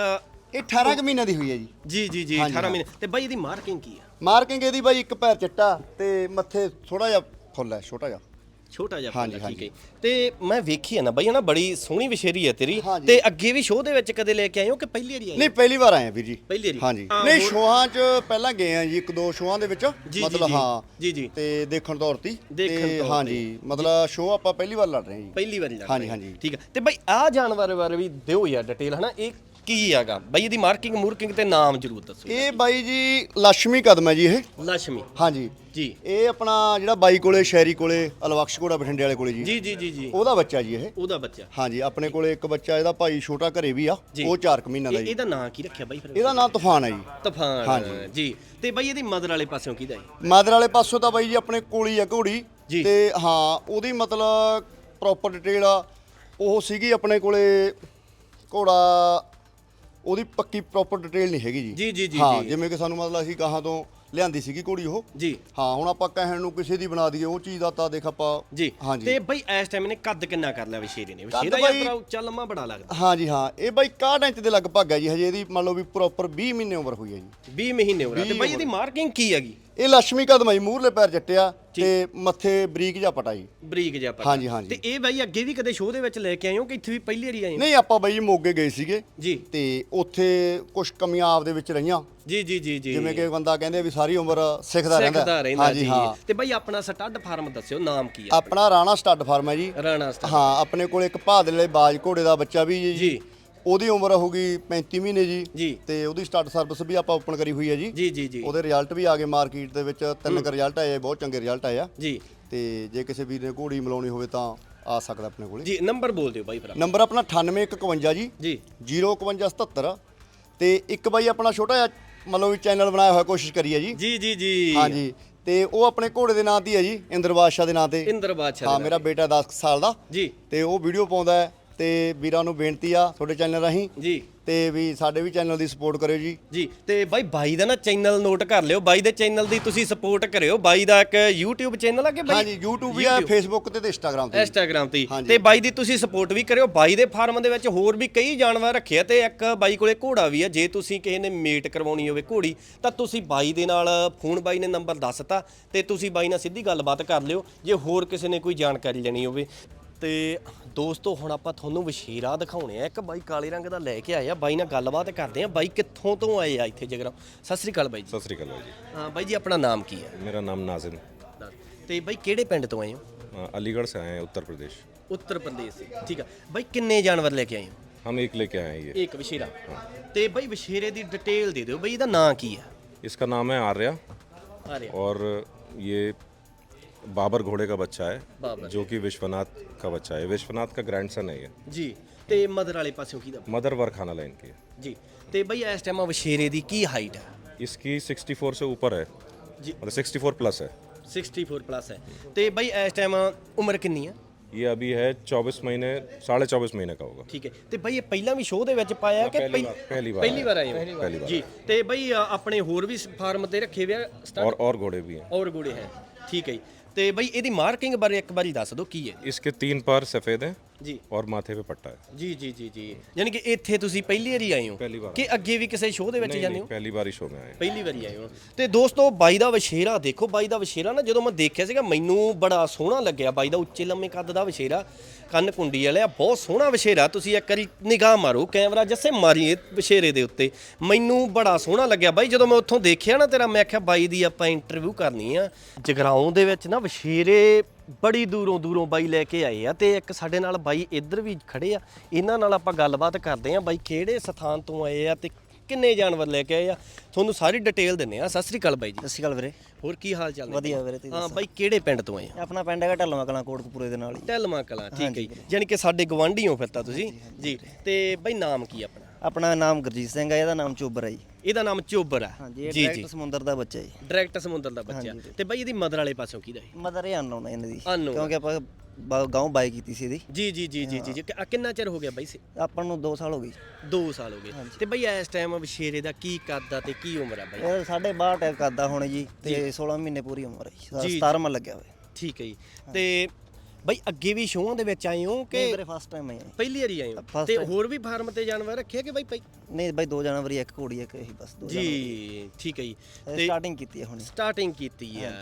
ਇਹ 18 ਕੁ ਮਹੀਨੇ ਦੀ ਹੋਈ ਹੈ ਜੀ ਜੀ ਜੀ ਜੀ ਹਾਂਜੀ, 18 ਹਾਂ। ਮਹੀਨੇ ਤੇ ਬਾਈ ਇਹਦੀ ਮਾਰਕਿੰਗ ਕੀ ਆ ਮਾਰਕਿੰਗ ਇਹਦੀ ਬਾਈ ਇੱਕ ਪੈਰ ਚਿੱਟਾ ਤੇ ਮੱਥੇ ਥੋੜਾ ਜਿਹਾ ਫੁੱਲ ਹੈ ਛੋਟਾ ਜਿਹਾ ਛੋਟਾ ਜਿਹਾ ਹਾਂਜੀ, ਫੁੱਲ ਠੀਕ। ਹੈ ਤੇ ਮੈਂ ਵੇਖੀ ਆ ਨਾ ਬਾਈ ਹਨਾ ਬੜੀ ਸੋਹਣੀ ਵਿਸ਼ੇਰੀ ਹੈ ਤੇਰੀ ਹਾਂਜੀ। ਤੇ ਅੱਗੇ ਵੀ ਸ਼ੋਅ ਦੇ ਵਿੱਚ ਕਦੇ ਲੈ ਕੇ ਆਏ ਹੋ ਕਿ ਪਹਿਲੀ ਵਾਰੀ ਆਏ ਹੋ? ਨਹੀਂ ਪਹਿਲੀ ਵਾਰ ਆਏ ਆ ਵੀਰ ਜੀ ਪਹਿਲੀ ਵਾਰੀ? ਹਾਂਜੀ ਹਾਂ, ਨਹੀਂ ਹੋਰ- ਸ਼ੋਆਂ 'ਚ ਪਹਿਲਾਂ ਗਏ ਆ ਜੀ ਇੱਕ ਦੋ ਸ਼ੋਆਂ ਦੇ ਵਿੱਚ ਜੀ, ਮਤਲਬ ਜੀ। ਹਾਂ ਜੀ, ਜੀ। ਤੇ ਦੇਖਣ ਤੌਰ ਤੇ ਦੇਖਣ ਤੇ ਤੌਰ। ਹਾਂਜੀ ਮਤਲਬ ਸ਼ੋਅ ਆਪਾਂ ਪਹਿਲੀ ਵਾਰ ਲੜ ਰਹੇ ਹਾਂ ਜੀ ਪਹਿਲੀ ਵਾਰੀ ਲੱਗ ਹਾਂਜੀ, ਰਹੀ ਹੈ। ਹਾਂਜੀ। ਠੀਕ ਹੈ ਤੇ ਬਾਈ ਆ ਜਾਨਵਰ ਬਾਰੇ ਵੀ ਦਿਓ ਯਾਰ ਡਿਟੇਲ ਹਨਾ ਇਹ ਕੀ ਹੈਗਾ? ਬਾਈ ਇਹਦੀ ਮਾਰਕਿੰਗ ਮੂਰਕਿੰਗ ਤੇ ਨਾਮ ਜ਼ਰੂਰ ਦੱਸੋ ਇਹ ਬਾਈ ਜੀ ਲక్ష్ਮੀ ਕਦਮ ਹੈ ਜੀ ਇਹ। ਲక్ష్ਮੀ ਹਾਂਜੀ। ਜੀ। ਇਹ ਆਪਣਾ ਜਿਹੜਾ ਬਾਈ ਕੋਲੇ ਸ਼ਹਿਰੀ ਕੋਲੇ ਅਲਵਕਸ਼ ਕੋੜਾ ਬਠਿੰਡੇ ਵਾਲੇ ਕੋਲੇ ਜੀ। ਜੀ ਜੀ ਜੀ ਉਹਦਾ ਬੱਚਾ ਜੀ ਇਹ। ਉਹਦਾ ਬੱਚਾ। ਹਾਂਜੀ ਆਪਣੇ ਕੋਲੇ ਇੱਕ ਬੱਚਾ ਇਹਦਾ ਭਾਈ ਛੋਟਾ ਘਰੇ ਵੀ ਆ। ਉਹ 4 ਮਹੀਨਾ ਦਾ ਜੀ। ਇਹਦਾ ਨਾਂ ਕੀ ਰੱਖਿਆ ਬਾਈ ਫਿਰ? ਇਹਦਾ ਨਾਮ ਤੂਫਾਨ ਹੈ ਜੀ। ਤੂਫਾਨ। ਜੀ। ਤੇ ਬਾਈ ਇਹਦੀ ਮਦਰ ਵਾਲੇ ਪਾਸਿਓਂ ਦਾ ਜੀ ਮਦਰ ਵਾਲੇ ਪਾਸੋਂ ਤਾਂ ਬਾਈ ਜੀ ਆਪਣੇ ਕੋਲ ਹੀ ਆ ਘੋੜੀ। ਜੀ। ਤੇ ਹਾਂ ਉਹਦੀ ਮਤਲਬ ਪ੍ਰੋਪਰ ਡਿਟੇਲ ਆ। ਉਹ ਸੀਗੀ ਆਪਣੇ ਕੋਲੇ ਘੋੜਾ ਉਹਦੀ ਪੱਕੀ ਪ੍ਰੋਪਰ ਡਿਟੇਲ ਨਹੀਂ ਹੈਗੀ ਜੀ। ਜੀ, ਜੀ, ਜੀ, ਹਾਂ ਜੀ। ਜਿਵੇਂ ਕਿ ਸਾਨੂੰ ਮਤਲਬ ਅਸੀਂ ਗਾਹਾਂ ਤੋਂ ਲਿਆਂਦੀ ਸੀਗੀ ਘੋੜੀ ਉਹ। ਜੀ। ਹਾਂ ਹੁਣ ਆਪਾਂ ਕਹਿਣ ਨੂੰ ਕਿਸੇ ਦੀ ਬਣਾ ਦਈਏ ਉਹ ਚੀਜ਼ ਦਾ ਤਾਂ ਦੇਖ ਆਪਾਂ ਜੀ। ਹਾਂਜੀ ਤੇ ਬਾਈ ਇਸ ਟਾਈਮ ਨੇ ਕੱਦ ਕਿੰਨਾ ਕਰ ਲਿਆ ਵਿਸ਼ੇਰੇ ਨੇ? ਵਿਸ਼ੇਰਾ ਬਾਈ- ਯਾਤਰਾ ਉੱਚਾ ਲੰਮਾ ਬੜਾ ਲੱਗਦਾ। ਹਾਂਜੀ ਹਾਂ। ਇਹ ਬਾਈ 61 ਇੰਚ ਦੇ ਲਗਭਗ ਹੈ ਜੀ ਹਜੇ ਇਹਦੀ ਮੰਨ ਲਓ ਵੀ ਪ੍ਰੋਪਰ 20 ਮਹੀਨੇ ਉਮਰ ਹੋਈ ਹੈ ਜੀ। 20 ਮਹੀਨੇ ਹੋ। ਤੇ ਬਾਈ ਇਹਦੀ ਮਾਰਕਿੰਗ ਕੀ ਹੈਗੀ? ਇਹ ਲక్ష్ਮੀ ਕਦਮ ਹੈ ਜੀ ਮੂਹਰਲੇ ਪੈਰ ਜੱਟਿਆ ਤੇ ਮੱਥੇ ਬਰੀਕ ਜਿਹਾ ਪਟਾ ਜੀ। ਬਰੀਕ ਜਿਹਾ ਪੱਟ। ਹਾਂਜੀ, ਹਾਂਜੀ। ਤੇ ਇਹ ਬਾਈ ਅੱਗੇ ਵੀ ਕਦੇ ਸ਼ੋਅ ਦੇ ਵਿੱਚ ਲੈ ਕੇ ਆਏ ਹੋ ਕਿ ਇੱਥੇ ਵੀ ਪਹਿਲੀ ਵਾਰੀ ਆਏ ਹੋ? ਨਹੀਂ ਆਪਾਂ ਬਾਈ ਮੋਗੇ ਗਏ ਸੀਗੇ। ਜੀ। ਤੇ ਉੱਥੇ ਕੁਝ ਕਮੀਆਂ ਆਪਦੇ ਵਿੱਚ ਰਹੀਆਂ। ਜੀ ਜੀ ਜੀ ਜੀ। ਜਿਵੇਂ ਕਿ ਬੰਦਾ ਕਹਿੰਦੇ ਵੀ ਸਾਰੀ ਉਮਰ ਸਿੱਖਦਾ ਰਹਿੰਦਾ। ਸਿੱਖਦਾ ਰਹਿੰਦਾ ਜੀ। ਹਾਂ। ਤੇ ਬਾਈ ਆਪਣਾ ਸਟੱਡ ਫਾਰਮ ਦੱਸਿਓ ਨਾਮ ਕੀ ਹੈ ਆਪਣਾ ਰਾਣਾ ਸਟੱਡ ਫਾਰਮ ਹੈ ਜੀ। ਰਾਣਾ ਸਟੱਡ। ਹਾਂ ਆਪਣੇ ਕੋਲ ਇੱਕ ਭਾਦਲੇ ਬਾਜ ਘੋੜੇ ਦਾ ਬੱਚਾ ਵੀ ਜੀ। ਜੀ। ਉਹਦੀ ਉਮਰ ਹੋਊਗੀ 35 ਮਹੀਨੇ ਜੀ। ਜੀ। ਤੇ ਉਹਦੀ ਸਟੱਡ ਸਰਵਿਸ ਵੀ ਆਪਾਂ ਓਪਨ ਕਰੀ ਹੋਈ ਹੈ ਜੀ। ਜੀ ਜੀ ਜੀ। ਉਹਦੇ ਰਿਜ਼ਲਟ ਵੀ ਆ ਗਏ ਮਾਰਕੀਟ ਦੇ ਵਿੱਚ। ਤਿੰਨ ਕੁ ਰਿਜ਼ਲਟ ਆਏ ਆ, ਬਹੁਤ ਚੰਗੇ ਰਿਜ਼ਲਟ ਆਏ ਆ। ਜੀ। ਤੇ ਜੇ ਕਿਸੇ ਵੀਰ ਨੇ ਘੋੜੀ ਮਿਲਾਉਣੀ ਹੋਵੇ ਤਾਂ ਆ ਸਕਦਾ ਆਪਣੇ ਕੋਲੇ। ਜੀ ਨੰਬਰ ਬੋਲ ਦਿਓ ਬਾਈ ਭਰਾ। ਨੰਬਰ ਆਪਣਾ 9851 ਜੀ। ਜੀ। 05177 ਤੇ ਇੱਕ ਬਾਈ ਆਪਣਾ ਛੋਟਾ ਜਿਹਾ ਮਤਲਬ ਵੀ ਚੈਨਲ ਬਣਾਇਆ ਹੋਇਆ ਕੋਸ਼ਿਸ਼ ਕਰੀ ਹੈ ਜੀ। ਜੀ ਜੀ ਜੀ। ਹਾਂਜੀ। ਤੇ ਉਹ ਆਪਣੇ ਘੋੜੇ ਦੇ ਨਾਂ ਤੇ ਹੈ ਜੀ ਇੰਦਰ ਬਾਦਸ਼ਾਹ ਦੇ ਨਾਂ ਤੇ। ਇੰਦਰ ਬਾਦਸ਼ਾਹ ਹਾਂ ਮੇਰਾ ਬੇਟਾ 10 ਸਾਲ ਦਾ। ਜੀ। ਤੇ ਉਹ ਵੀਡੀਓ ਪਾਉਂਦਾ ਹੈ। ਤੇ ਵੀਰਾਂ ਨੂੰ ਬੇਨਤੀ ਆ ਤੁਹਾਡੇ ਚੈਨਲ ਰਾਹੀਂ ਜੀ। ਤੇ ਵੀ ਸਾਡੇ ਵੀ ਚੈਨਲ ਦੀ ਸਪੋਰਟ ਕਰਿਓ ਜੀ। ਜੀ ਤੇ ਬਾਈ ਬਾਈ ਦਾ ਨਾ ਚੈਨਲ ਨੋਟ ਕਰ ਲਿਓ। ਬਾਈ ਦੇ ਚੈਨਲ ਦੀ ਤੁਸੀਂ ਸਪੋਰਟ ਕਰਿਓ। ਬਾਈ ਦਾ ਇੱਕ YouTube ਚੈਨਲ ਆ ਕਿ ਬਾਈ? ਹਾਂਜੀ YouTube ਵੀ ਹੈ Facebook ਤੇ ਤੇ Instagram ਤੇ। ਇੰਸਟਾਗ੍ਰam ਤੇ। ਤੇ ਬਾਈ ਦੀ ਤੁਸੀਂ ਸਪੋਰਟ ਵੀ ਕਰਿਓ। ਬਾਈ ਦੇ ਫਾਰਮ ਦੇ ਵਿੱਚ ਹੋਰ ਵੀ ਕਈ ਜਾਨਵਰ ਰੱਖੇ ਆ ਤੇ ਇੱਕ ਬਾਈ ਕੋਲੇ ਘੋੜਾ ਵੀ ਆ। ਜੇ ਤੁਸੀਂ ਕਿਸੇ ਨੇ ਮੇਟ ਕਰਵਾਉਣੀ ਹੋਵੇ ਘੋੜੀ ਤਾਂ ਤੁਸੀਂ ਬਾਈ ਦੇ ਨਾਲ ਫੋਨ ਬਾਈ ਨੇ ਨੰਬਰ ਦੱਸਤਾ ਤੇ ਤੁਸੀਂ ਬਾਈ ਨਾਲ ਸਿੱਧੀ ਗੱਲਬਾਤ ਕਰ ਲਿਓ। ਜੇ ਹੋਰ ਕਿਸੇ ਨੇ ਕੋਈ ਜਾਣਕਾਰੀ ਲੈਣੀ ਹੋਵੇ। ਤੇ ਦੋਸਤੋ ਹੁਣ ਆਪਾਂ ਤੁਹਾਨੂੰ ਵਸ਼ੀਰਾ ਦਿਖਾਉਣੇ ਆ ਇੱਕ ਬਾਈ ਕਾਲੇ ਰੰਗ ਦਾ ਲੈ ਕੇ ਆਇਆ ਬਾਈ ਨਾਲ ਗੱਲਬਾਤ ਕਰਦੇ ਆ ਬਾਈ ਕਿੱਥੋਂ ਤੋਂ ਆਏ ਆ ਇੱਥੇ ਜਗਰਾ ਸਤਿ ਸ੍ਰੀ ਅਕਾਲ ਬਾਈ ਜੀ ਸਤਿ ਸ੍ਰੀ ਅਕਾਲ ਬਾਈ ਜੀ ਹਾਂ ਬਾਈ ਜੀ ਆਪਣਾ ਨਾਮ ਕੀ ਹੈ मेरा नाम नाजिन ਤੇ ਬਾਈ ਕਿਹੜੇ ਪਿੰਡ ਤੋਂ ਆਏ ਹੋ अ, अलीगढ़ से आए हैं उत्तर प्रदेश ਉੱਤਰ ਪ੍ਰਦੇਸ਼ ਸੇ ਠੀਕ ਆ ਬਾਈ ਕਿੰਨੇ ਜਾਨਵਰ ਲੈ ਕੇ ਆਏ ਹੋ हम एक लेके आए हैं ये ਇੱਕ ਵਸ਼ੇਰਾ ਤੇ ਬਾਈ ਵਸ਼ੇਰੇ ਦੀ ਡਿਟੇਲ ਦੇ ਦਿਓ ਬਾਈ ਇਹਦਾ ਨਾਂ ਕੀ ਆ इसका नाम है आर्या ਆ ਰਿਹਾ और ये बाबर घोड़े का बच्चा है बाबर। जो कि विश्वनाथ का बच्चा है विश्वनाथ का ग्रैंडसन है ये ਜੀ ਤੇ ਮਦਰ ਵਾਲੇ ਪਾਸਿਓਂ ਕੀ ਦਾ मदर वरखाना लाइन की है ਜੀ ਤੇ ਬਾਈ ਇਸ ਟਾਈਮ ਵਸ਼ੇਰੇ ਦੀ ਕੀ ਹਾਈਟ ਆ इसकी 64 से ऊपर है जी। मतलब 64 प्लस है 64 ਪਲੱਸ ਹੈ ਤੇ ਬਾਈ ਇਸ ਟਾਈਮ ਉਮਰ ਕਿੰਨੀ ਆ ये अभी है 24 महीने साढ़े चौबीस महीने का होगा ਠੀਕ ਹੈ ਤੇ ਬਾਈ ਇਹ ਪਹਿਲਾਂ ਵੀ ਸ਼ੋਅ ਦੇ ਵਿੱਚ ਪਾਇਆ ਕਿ ਪਹਿਲੀ ਵਾਰ- ਪਹਿਲੀ ਵਾਰ ਪਹਿਲੀ ਆਏ। ਵਾਰ ਆਏ ਹੋ? ਪਹਿਲੀ ਵਾਰ ਜੀ ਤੇ ਬਾਈ ਅ, ਆਪਣੇ ਹੋਰ ਵੀ ਫਾਰਮ ਤੇ ਰੱਖੇ ਵਿਆ और और घोड़े भी हैं ਔਰ ਗੋੜੇ ਹੈ ਠੀਕ ਹੈ ਜੀ ਤੇ ਬਾਈ ਇਹਦੀ ਮਾਰਕਿੰਗ ਬਾਰੇ ਇੱਕ ਵਾਰੀ ਦੱਸ ਦਿਓ ਕੀ ਹੈ इसके तीन पर सफ़ेद हैं ਜੀ और माथे पे पट्टा है ਜੀ ਜੀ ਜੀ ਜੀ ਯਾਨੀ ਕਿ ਇੱਥੇ ਤੁਸੀਂ ਪਹਿਲੀ ਵਾਰੀ ਆਏ ਹੋ ਪਹਿਲੀ ਵਾਰ। ਕਿ ਅੱਗੇ ਵੀ ਕਿਸੇ ਸ਼ੋਅ ਦੇ ਵਿੱਚ नहीं, ਜਾਂਦੇ नहीं, ਹੋ पहली बार ही शो में आए हैं। ਪਹਿਲੀ ਵਾਰੀ ਆਏ ਹੋ ਤੇ ਦੋਸਤੋ ਬਾਈ ਦਾ ਵਸ਼ੇਰਾ ਦੇਖੋ ਬਾਈ ਦਾ ਵਸ਼ੇਰਾ ਨਾ ਜਦੋਂ ਮੈਂ ਦੇਖਿਆ ਸੀਗਾ ਮੈਨੂੰ ਬੜਾ ਸੋਹਣਾ ਲੱਗਿਆ ਬਾਈ ਦਾ ਉੱਚੇ ਲੰਮੇ ਕੱਦ ਦਾ ਵਸ਼ੇਰਾ ਕੰਨ ਕੁੰਡੀ ਵਾਲਿਆ ਬਹੁਤ ਸੋਹਣਾ ਵਸ਼ੇਰਾ ਤੁਸੀਂ ਇੱਕ ਵਾਰੀ ਨਿਗਾਹ ਮਾਰੋ ਕੈਮਰਾ ਜੱਸੇ ਮਾਰੀਏ ਵਸ਼ੇਰੇ ਦੇ ਉੱਤੇ ਮੈਨੂੰ ਬੜਾ ਸੋਹਣਾ ਲੱਗਿਆ ਬਾਈ ਜਦੋਂ ਮੈਂ ਉੱਥੋਂ ਦੇਖਿਆ ਨਾ ਤੇਰਾ ਮੈਂ ਆਖਿਆ ਬਾਈ ਦੀ ਆਪਾਂ ਇੰਟਰਵਿਊ ਕਰਨੀ ਆ ਜਗਰਾਉਂ ਦੇ ਵਿੱਚ ਨਾ ਵਸ਼ੇਰੇ ਬੜੀ ਦੂਰੋਂ ਦੂਰੋਂ ਬਾਈ ਲੈ ਕੇ ਆਏ ਆ ਤੇ ਇੱਕ ਸਾਡੇ ਨਾਲ ਬਾਈ ਇੱਧਰ ਵੀ ਖੜੇ ਆ। ਇਹਨਾਂ ਨਾਲ ਆਪਾਂ ਗੱਲਬਾਤ ਕਰਦੇ ਆ। ਬਾਈ ਕਿਹੜੇ ਸਥਾਨ ਤੋਂ ਆਏ ਆ ਤੇ ਕਿੰਨੇ ਜਾਨਵਰ ਲੈ ਕੇ ਆਏ ਆ? ਤੁਹਾਨੂੰ ਸਾਰੀ ਡਿਟੇਲ ਦਿੰਨੇ ਆ। ਸਤਿ ਸ੍ਰੀ ਅਕਾਲ ਬਾਈ ਜੀ। ਸਤਿ ਸ਼੍ਰੀ ਅਕਾਲ ਵੀਰੇ। ਹੋਰ ਕੀ ਹਾਲ ਚਾਲ ਨੇ? ਵਧੀਆ ਵੀਰੇ ਤੁਸੀਂ ਹਾਂ ਬਾਈ ਕਿਹੜੇ ਪਿੰਡ ਤੋਂ ਆਏ ਆ? ਆਪਣਾ ਪਿੰਡ ਹੈਗਾ ਢਲਵਾ ਕਲਾਂ ਕੋਟਕਪੂਰੇ ਦੇ ਨਾਲ ਹੀ। ਟੈਲਮਾ ਕਲਾਂ ਠੀਕ ਹੈ ਜੀ। ਯਾਨੀ ਕਿ ਸਾਡੇ ਗਵਾਂਢੀ ਹੋ ਫਿਰ ਤਾਂ ਤੁਸੀਂ। ਜੀ ਤੇ ਬਾਈ ਨਾਮ ਕੀ ਆਪਣਾ? ਆਪਣਾ ਨਾਮ ਗੁਰਜੀਤ ਸਿੰਘ ਹੈ ਇਹਦਾ ਨਾਮ ਚੋਬਰ ਹੈ ਜੀ। ਇਹਦਾ ਨਾਮ ਚੋਬਰ ਆ। ਹਾਂਜੀ ਇਹ ਜੀ ਜੀ। ਡਾਇਰੈਕਟ ਸਮੁੰਦਰ ਦਾ ਬੱਚਾ ਜੀ। ਡਾਇਰੈਕਟ ਸਮੁੰਦਰ ਦਾ ਬੱਚਾ। ਹਾਂਜੀ। ਤੇ ਬਾਈ ਇਹਦੀ ਮਦਰ ਵਾਲੇ ਪਾਸੋਂ ਕਿਹਦਾ ਹੈ ਮਦਰ ਇਹ? ਅਨਨੋਨ ਹੈ ਇਹਨਾਂ ਦੀ Unknown ਕਿਉਂਕਿ ਆਪਾਂ ਗਾਉਂ ਬਾਈ ਕੀਤੀ ਸੀ ਇਹਦੀ। ਜੀ ਜੀ ਜੀ ਜੀ ਜੀ ਜੀ। ਕਿ- ਕਿੰਨਾ ਚਿਰ ਹੋ ਗਿਆ ਬਾਈ ਸੇ? ਆਪਾਂ ਨੂੰ 2 ਸਾਲ ਹੋ ਗਏ 2 ਸਾਲ ਹੋ ਗਏ। ਤੇ ਬਾਈ ਇਸ ਟਾਈਮ ਵਿਸ਼ੇਰੇ ਦਾ ਕੀ ਕਰਦਾ ਤੇ ਕੀ ਉਮਰ ਆ ਬਾਈ? ਇਹ ਸਾਢੇ 62 ਟੈਕ ਕਰਦਾ ਹੁਣ ਜੀ। ਤੇ 16 ਮਹੀਨੇ ਪੂਰੀ ਉਮਰ ਹੈ ਜੀ। 17 ਮਾ ਲੱਗਿਆ ਹੋਇਆ। ਠੀਕ ਹੈ ਜੀ। ਤੇ ਬਾਈ ਅੱਗੇ ਵੀ ਸ਼ੋਆਂ ਦੇ ਵਿੱਚ ਆਏ ਹੋ ਕਿ ਵੀਰੇ ਫਸਟ ਟਾਈਮ ਜੀ। ਪਹਿਲੀ ਵਾਰੀ ਆਏ ਹੋ? First ਤੇ time। ਹੋਰ ਵੀ ਫਾਰਮ ਤੇ ਜਾਨਵਰ ਰੱਖੇ ਕਿ ਬਾਈ ਨਹੀਂ ਬਾਈ ਦੋ ਜਨਵਰੀ ਇੱਕ ਘੋੜੀ ਇੱਕ ਇਹੀ ਬਸ ਦੋ ਜੀ ਠੀਕ ਹੈ ਜੀ। ਤੇ ਸਟਾਰਟਿੰਗ ਕੀਤੀ ਹੈ ਹੁਣ। ਸਟਾਰਟਿੰਗ ਕੀਤੀ ਆ।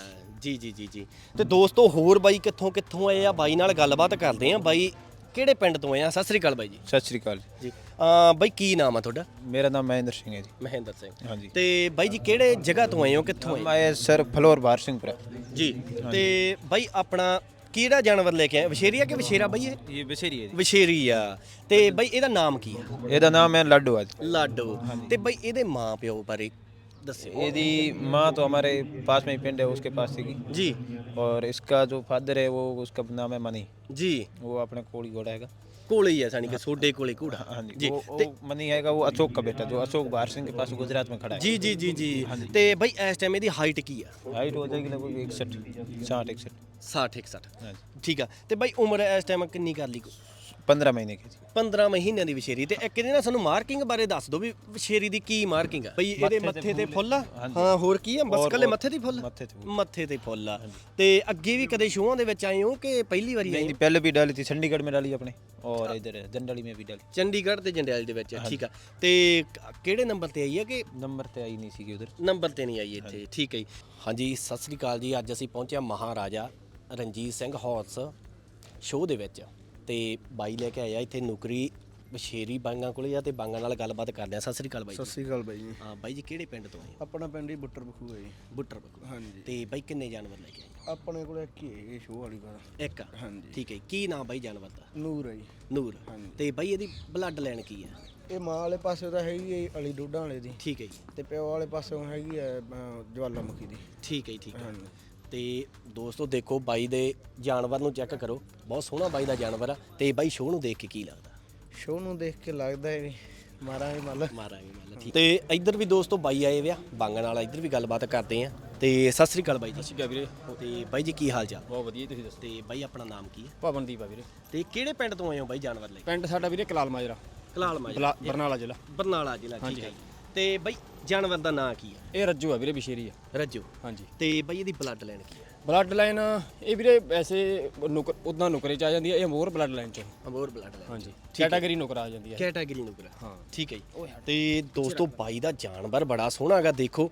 ਜੀ ਜੀ ਜੀ ਜੀ। ਤੇ ਦੋਸਤੋ ਹੋਰ ਬਾਈ ਕਿੱਥੋਂ ਕਿੱਥੋਂ ਆਏ ਆ? ਬਾਈ ਨਾਲ ਗੱਲਬਾਤ ਕਰਦੇ ਆ। ਬਾਈ ਕਿਹੜੇ ਪਿੰਡ ਤੋਂ ਆਏ ਆ? ਸਤਿ ਸ੍ਰੀ ਅਕਾਲ ਬਾਈ ਜੀ। ਸਤਿ ਸ਼੍ਰੀ ਅਕਾਲ ਜੀ। ਆ ਬਾਈ ਕੀ ਨਾਮ ਆ ਤੁਹਾਡਾ? ਮੇਰਾ ਨਾਮ ਮਹਿੰਦਰ ਸਿੰਘ ਹੈ ਜੀ। ਮਹਿੰਦਰ ਸਿੰਘ। ਹਾਂਜੀ। ਤੇ ਬਾਈ ਜੀ ਕਿਹੜੇ ਜਗ੍ਹਾ ਤੋਂ ਆਏ ਹੋ? ਕਿੱਥੋਂ ਆਏ ਮੈਂ ਸਰ ਫਲੋਰ ਬਾਰ ਸਿੰਘਪੁਰਾ ਜੀ। ਤੇ ਬਾਈ ਆਪਣਾ ਕਿਹੜਾ ਜਾਨਵਰ ਲੈ ਕੇ ਆਏ ਵਿਸ਼ੇਰੀਆ ਕਿ ਵਿਸ਼ੇਰਾ ਬਈ ਇਹ ये बसेरी है ਵਿਸ਼ੇਰੀ ਆ ਤੇ ਬਈ ਇਹਦਾ ਨਾਮ ਕੀ ਆ ਜੀ ਇਹਦਾ ਨਾਮ ਹੈ ਲੱਡੂ ਹੈ ਜੀ। ਲਾਡੋ ਤੇ ਬਈ ਇਹਦੇ ਮਾਂ ਪਿਓ ਬਾਰੇ ਦੱਸਿਓ ਇਹਦੀ माँ तो हमारे पास में ही पिंड है उसके पास थी ਜੀ और इसका जो फादर है वो उसका नाम है मनी ਜੀ वो अपने कोड़ी घोड़ा हैगा ਕੋਲੇ ਹੀ ਆ ਸਾਨੀ ਕਿ ਸੋਡੇ ਕੋਲੇ हाँ ਕੂੜਾ जी, जी वो, वो मनी हैगा वो अशोक का बेटा जो अशोक बहार सिंह के पास गुजरात में खड़ा है ਜੀ ਜੀ ਜੀ ਜੀ ਤੇ ਬਈ ਇਸ ਟਾਈਮ ਇਹਦੀ ਹਾਈਟ ਕੀ ਆ हाइट हो जाएगी लगभग इकसठ साठ इकसठ 60 ਠੀਕ ਆ। ਤੇ ਬਾਈ ਉਮਰ ਇਸ ਟਾਈਮ ਕਿੰਨੀ ਕਰ ਲਈ 15 ਮਹੀਨੇ ਕੀ 15 ਮਹੀਨਿਆਂ ਦੀ ਵਿਸ਼ੇਰੀ। ਤੇ ਇੱਕ ਇਹਦੇ ਨਾਲ ਸਾਨੂੰ ਮਾਰਕਿੰਗ ਬਾਰੇ ਦੱਸ ਦਿਓ ਵੀ ਵਿਸ਼ੇਰੀ ਦੀ ਕੀ ਮਾਰਕਿੰਗ ਆ। ਬਈ ਇਹਦੇ ਮੱਥੇ ਤੇ ਫੁੱਲ ਆ। ਹਾਂ ਹੋਰ ਕੀ ਆ? ਬਸ ਕੱਲੇ ਮੱਥੇ ਤੇ ਫੁੱਲ ਮੱਥੇ ਤੇ ਫੁੱਲ ਆ। ਤੇ ਅੱਗੇ ਵੀ ਕਦੇ ਸ਼ੋਆਂ ਦੇ ਵਿੱਚ ਆਏ ਹੋ ਕਿ ਪਹਿਲੀ ਵਾਰੀ ਨਹੀਂ ਪਹਿਲੇ ਵੀ ਡਾਲੀ ਸੀ ਚੰਡੀਗੜ੍ਹ ਮੇ ਡਾਲੀ ਆਪਣੇ। ਔਰ ਇਧਰ ਜੰਡਾਲੀ ਮੇ ਵੀ ਡਾਲੀ। ਚੰਡੀਗੜ੍ਹ ਤੇ ਜੰਡਾਲੀ ਦੇ ਵਿੱਚ ਠੀਕ ਆ। ਤੇ ਕਿਹੜੇ ਨੰਬਰ ਤੇ ਆਈ ਹੈ ਕਿ? ਨੰਬਰ ਤੇ ਆਈ ਨਹੀਂ ਸੀਗੀ ਉਧਰ। ਨੰਬਰ ਤੇ ਨਹੀਂ ਆਈ ਇੱਥੇ ਠੀਕ ਹੈ ਹਾਂਜੀ ਸਤਿ ਸ੍ਰੀ ਅਕਾਲ ਜੀ। ਅੱਜ ਅਸੀਂ ਪਹੁੰਚਿਆ ਮਹਾਰਾਜਾ ਰਣਜੀਤ ਸਿੰਘ ਹਾਰਸ ਸ਼ੋਅ ਦੇ ਵਿੱਚ ਤੇ ਬਾਈ ਲੈ ਕੇ ਆਇਆ ਇੱਥੇ ਨੌਕਰੀ ਬਸ਼ੇਰੀ ਬਾਂਗਾਂ ਕੋਲੇ ਆ ਤੇ ਬਾਂਗਾਂ ਨਾਲ ਗੱਲਬਾਤ ਕਰਦੇ ਆ ਸਤਿ ਸ੍ਰੀ ਅਕਾਲ ਬਾਈ ਸਤਿ ਜੀ ਸ੍ਰੀ ਅਕਾਲ ਬਾਈ ਜੀ। ਹਾਂ ਬਾਈ ਜੀ ਕਿਹੜੇ ਪਿੰਡ ਤੋਂ ਆਏ ਹੋ? ਆਪਣਾ ਪਿੰਡ ਹੀ ਬੁੱਟਰ ਬਖੂ ਹੈ ਜੀ। ਬੁੱਟਰ ਬਕੂ ਹਾਂਜੀ। ਤੇ ਬਾਈ ਕਿੰਨੇ ਜਾਨਵਰ ਲੈ ਕੇ ਆਏ? ਆਪਣੇ ਕੋਲ ਇੱਕ ਹੀ ਹੈ ਇਹ ਸ਼ੋਅ ਵਾਲੀ ਬਾਰ ਇੱਕ? ਆ? ਹਾਂਜੀ। ਠੀਕ ਹੈ ਕੀ ਨਾਮ ਬਾਈ ਜਾਨਵਰ ਦਾ? ਨੂਰ ਹੈ ਜੀ। ਨੂਰ। ਹਾਂਜੀ। ਤੇ ਬਾਈ ਇਹਦੀ ਬਲੱਡ ਲਾਈਨ ਕੀ ਆ ਇਹ ਮਾਂ ਵਾਲੇ ਪਾਸੇ ਤਾਂ ਹੈਗੀ ਹੈ ਅਲੀ ਡੋਡਾਂ ਵਾਲੇ ਦੀ। ਠੀਕ ਹੈ ਜੀ। ਤੇ ਪਿਓ ਵਾਲੇ ਪਾਸੇ ਹੈਗੀ ਹੈ ਅਹ, ਜਵਾਲਾਮੁਖੀ ਦੀ। ਠੀਕ ਹੈ ਜੀ, ਠੀਕ ਹੈ। ਹਾਂਜੀ। ਤੇ ਦੋਸਤੋ ਦੇਖੋ ਬਾਈ ਦੇ ਜਾਨਵਰ ਨੂੰ ਚੈੱਕ ਕਰੋ। ਬਹੁਤ ਸੋਹਣਾ ਬਾਈ ਦਾ ਜਾਨਵਰ ਆ ਤੇ ਬਾਈ ਸ਼ੋਅ ਨੂੰ ਦੇਖ ਕੇ ਕੀ ਲੱਗਦਾ? ਸ਼ੋਅ ਨੂੰ ਦੇਖ ਕੇ ਲੱਗਦਾ ਹੈ ਵੀ। ਮਾਰਾਂਗੇ ਮੱਲ। ਮਾਰਾਂਗੇ ਮੱਲ ਠੀਕ। ਤੇ ਇੱਧਰ ਵੀ ਦੋਸਤੋ ਬਾਈ ਆਏ ਵਿਆ ਬਾਂਗਣ ਵਾਲਾ ਇੱਧਰ ਵੀ ਗੱਲਬਾਤ ਕਰਦੇ ਆ। ਤੇ ਸਤਿ ਸ੍ਰੀ ਅਕਾਲ ਬਾਈ ਜੀ। ਸਤਿ ਵੀਰੇ। ਤੇ ਬਾਈ ਜੀ ਕੀ ਹਾਲ ਚਾਲ? ਬਹੁਤ ਵਧੀਆ ਤੁਸੀਂ ਦੱਸੋ? ਤੇ ਬਾਈ ਆਪਣਾ ਨਾਮ ਕੀ ਹੈ ਭਵਨਦੀਪ ਆ ਵੀਰੇ। ਤੇ ਕਿਹੜੇ ਪਿੰਡ ਤੋਂ ਆਏ ਹੋ ਬਾਈ ਜਾਨਵਰ ਲਈ ਪਿੰਡ ਸਾਡਾ ਵੀਰੇ ਕਲਾਲ ਮਾਜਰਾ। ਕਲਾਲ ਮਾਜਰਾ ਬਰਨਾਲਾ ਜ਼ਿਲ੍ਹਾ। ਬਰਨਾਲਾ ਜ਼ਿਲ੍ਹਾ ਠੀਕ ਹੈ ਤੇ ਬਾਈ ਜਾਨਵਰ ਦਾ ਨਾਂ ਕੀ ਹੈ ਇਹ ਰੱਜੂ ਆ ਵੀਰੇ ਬਿਸ਼ੇਰੀ ਆ। ਰੱਜੂ। ਹਾਂਜੀ। ਤੇ ਬਾਈ ਇਹਦੀ ਬਲੱਡ ਲਾਈਨ ਕੀ ਹੈ ਬਲੱਡ ਲਾਈਨ ਇਹ ਵੀਰੇ ਵੈਸੇ ਨੁਕਰ ਉਦਾਂ ਨੁਕਰੇ ਚ ਆ ਜਾਂਦੀ ਹੈ ਇਹ ਮੋਰ ਬਲੱਡ ਲਾਈਨ ਚ ਅਮੋਰ ਬਲੱਡ ਲਾਈਨ ਹਾਂਜੀ। ਕੈਟਾਗਰੀ ਨੁਕਰ ਆ ਜਾਂਦੀ ਹੈ ਕੈਟਾਗਰੀ ਨੂੰ ਕਰਾ ਹਾਂ। ਠੀਕ ਹੈ ਜੀ। ਤੇ ਦੋਸਤੋ ਬਾਈ ਦਾ ਜਾਨਵਰ ਬੜਾ ਸੋਹਣਾ ਹੈਗਾ ਦੇਖੋ।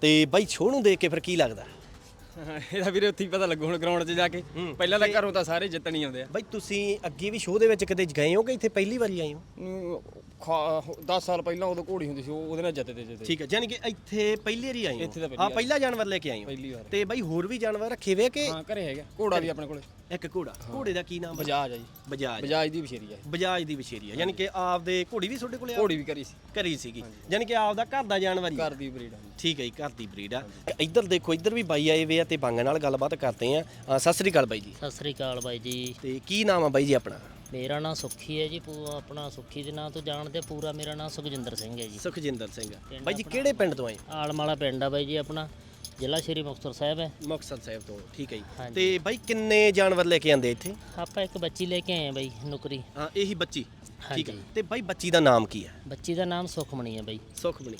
ਤੇ ਬਾਈ ਛੋਹ ਨੂੰ ਦੇਖ ਕੇ ਫਿਰ ਕੀ ਲੱਗਦਾ? ਇਹਦਾ ਵੀਰੇ ਉੱਥੇ ਹੀ ਪਤਾ ਲੱਗੂ ਹੁਣ ਗਰਾਊਂਡ 'ਚ ਜਾ ਕੇ। ਪਹਿਲਾਂ ਤਾਂ ਘਰੋਂ ਤਾਂ ਸਾਰੇ ਜਿੱਤਣ ਹੀ ਆਉਂਦੇ ਆ। ਬਾਈ ਤੁਸੀਂ ਅੱਗੇ ਵੀ ਸ਼ੋਅ ਦੇ ਵਿੱਚ ਕਦੇ ਗਏ ਹੋ ਕਿ ਇੱਥੇ ਪਹਿਲੀ ਵਾਰੀ ਆਏ ਹੋ? 10 ਸਾਲ ਪਹਿਲਾਂ ਉਦੋਂ ਘੋੜੀ ਹੁੰਦੀ ਸੀ ਉਹ- ਉਹਦੇ ਨਾਲ ਜਿੱਤਦੇ ਜਿੱਤਦੇ। ਠੀਕ ਹੈ ਯਾਨੀ ਕਿ ਇੱਥੇ ਪਹਿਲੀ ਵਾਰੀ ਆਏ ਹੋ? ਇੱਥੇ ਤਾਂ ਪਹਿਲੀ ਹਾਂ। ਪਹਿਲਾ ਜਾਨਵਰ ਲੈ ਕੇ ਆਏ ਹੋ। ਪਹਿਲੀ ਵਾਰ। ਤੇ ਬਾਈ ਹੋਰ ਵੀ ਜਾਨਵਰ ਰੱਖੇ ਵੇ ਕਿ ਹਾਂ ਘਰੇ ਹੈਗਾ ਘੋੜਾ ਵੀ ਆਪਣੇ ਕੋਲੇ। ਇੱਕ ਘੋੜਾ। ਘੋੜੇ ਦਾ ਕੀ ਨਾਮ ਬਜਾਜ ਆ ਜੀ। ਬਜਾਜ। ਬਜਾਜ ਦੀ ਬਿਸ਼ੇਰੀ ਆ ਬਜਾਜ ਦੀ ਵਿਸ਼ੇਰੀ ਆ। ਯਾਨੀ ਕਿ ਆਪਦੇ ਘੋੜੀ ਵੀ ਤੁਹਾਡੇ ਕੋਲੇ ਆ? ਘੋੜੀ ਵੀ ਕਰੀ ਸੀ। ਘਰੀ ਸੀਗੀ। ਯਾਨੀ ਕਿ ਆਪਦਾ ਘਰ ਦਾ ਜਾਨਵਰ ਹੀ ਆ। ਘਰ ਦੀ ਬਰੀਡ ਆ ਜੀ। ਠੀਕ ਹੈ ਜੀ ਘਰ ਦੀ ਬਰੀਡ ਆ। ਇੱਧਰ ਦੇਖੋ ਇੱਧਰ ਵੀ ਬਾਈ ਆਏ ਵੇ ਆ ਤੇ ਬਾਂਗਾਂ ਨਾਲ ਗੱਲਬਾਤ ਕਰਦੇ ਆ। ਅ, ਸਤਿ ਸ੍ਰੀ ਅਕਾਲ ਬਾਈ ਜੀ। ਸਤਿ ਸ੍ਰੀ ਅਕਾਲ ਬਾਈ ਜੀ। ਤੇ ਕੀ ਨਾਮ ਆ ਬਾਈ ਜੀ ਆਪਣਾ? ਮੇਰਾ ਨਾਮ ਸੁੱਖੀ ਹੈ ਜੀ ਪੂਰਾ ਆਪਣਾ ਸੁੱਖੀ ਦੇ ਨਾਂ ਤੋਂ ਜਾਣਦੇ ਪੂਰਾ ਮੇਰਾ ਨਾਮ ਸੁਖਜਿੰਦਰ ਸਿੰਘ ਹੈ ਜੀ। ਸੁਖਜਿੰਦਰ ਸਿੰਘ। ਬਾਈ ਜੀ ਕਿਹੜੇ ਪਿੰਡ ਤੋਂ ਆਏ? ਆਲਮ ਵਾਲਾ ਪਿੰਡ ਆ ਬਾਈ ਜੀ ਆਪਣਾ। ਜ਼ਿਲ੍ਹਾ ਸ਼੍ਰੀ ਮੁਕਤਸਰ ਸਾਹਿਬ ਹੈ। ਮੁਕਤਸਰ ਸਾਹਿਬ ਤੋਂ ਠੀਕ ਹੈ ਜੀ। ਹਾਂਜੀ। ਤੇ ਬਾਈ ਕਿੰਨੇ ਜਾਨਵਰ ਲੈ ਕੇ ਆਂਦੇ ਇੱਥੇ? ਆਪਾਂ ਇੱਕ ਬੱਚੀ ਲੈ ਕੇ ਆਏ ਆ ਬਾਈ ਨੁਕਰੀ। ਹਾਂ ਇਹੀ ਬੱਚੀ। ਠੀਕ ਹੈ। ਹਾਂਜੀ। ਤੇ ਬਾਈ ਬੱਚੀ ਦਾ ਨਾਮ ਕੀ ਹੈ? ਬੱਚੀ ਦਾ ਨਾਮ ਸੁਖਮਣੀ ਹੈ ਬਾਈ। ਸੁਖਮਣੀ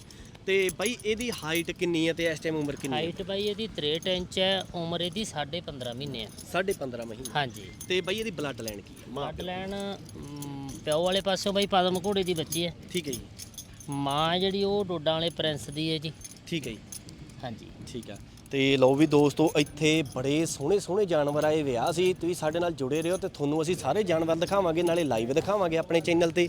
ਤੇ ਬਾਈ ਇਹਦੀ ਹਾਈਟ ਕਿੰਨੀ ਹੈ ਤੇ ਇਸ ਟਾਈਮ ਉਮਰ ਕਿੰਨੀ ਹੈ? ਹਾਈਟ ਬਾਈ ਇਹਦੀ 63 ਇੰਚ ਹੈ ਉਮਰ ਇਹਦੀ 15.5 ਮਹੀਨੇ ਹੈ। 15.5 ਮਹੀਨੇ। ਹਾਂਜੀ। ਤੇ ਬਾਈ ਇਹਦੀ ਬਲੱਡ ਲਾਈਨ ਕੀ ਹੈ? ਮਾਂ ਬਲੱਡ ਲਾਈਨ ਪਿਓ ਵਾਲੇ ਪਾਸਿਓਂ ਬਾਈ ਪਦਮ ਘੋੜੇ ਦੀ ਬੱਚੀ ਹੈ। ਠੀਕ ਹੈ ਜੀ। ਮਾਂ ਜਿਹੜੀ ਉਹ ਡੋਡਾਂ ਵਾਲੇ ਪ੍ਰਿੰਸ ਦੀ ਹੈ ਜੀ। ਠੀਕ ਹੈ ਜੀ। ਹਾਂਜੀ। ਠੀਕ ਆ ਤੇ ਲਓ ਵੀ ਦੋਸਤੋ, ਇੱਥੇ ਬੜੇ ਸੋਹਣੇ ਸੋਹਣੇ ਜਾਨਵਰ ਆਏ ਵਿਆਹ ਸੀ ਤੁਸੀਂ ਸਾਡੇ ਨਾਲ ਜੁੜੇ ਰਹੋ ਤੇ ਤੁਹਾਨੂੰ ਅਸੀਂ ਸਾਰੇ ਜਾਨਵਰ ਦਿਖਾਵਾਂਗੇ, ਨਾਲੇ ਲਾਈਵ ਦਿਖਾਵਾਂਗੇ ਆਪਣੇ ਚੈਨਲ ਤੇ।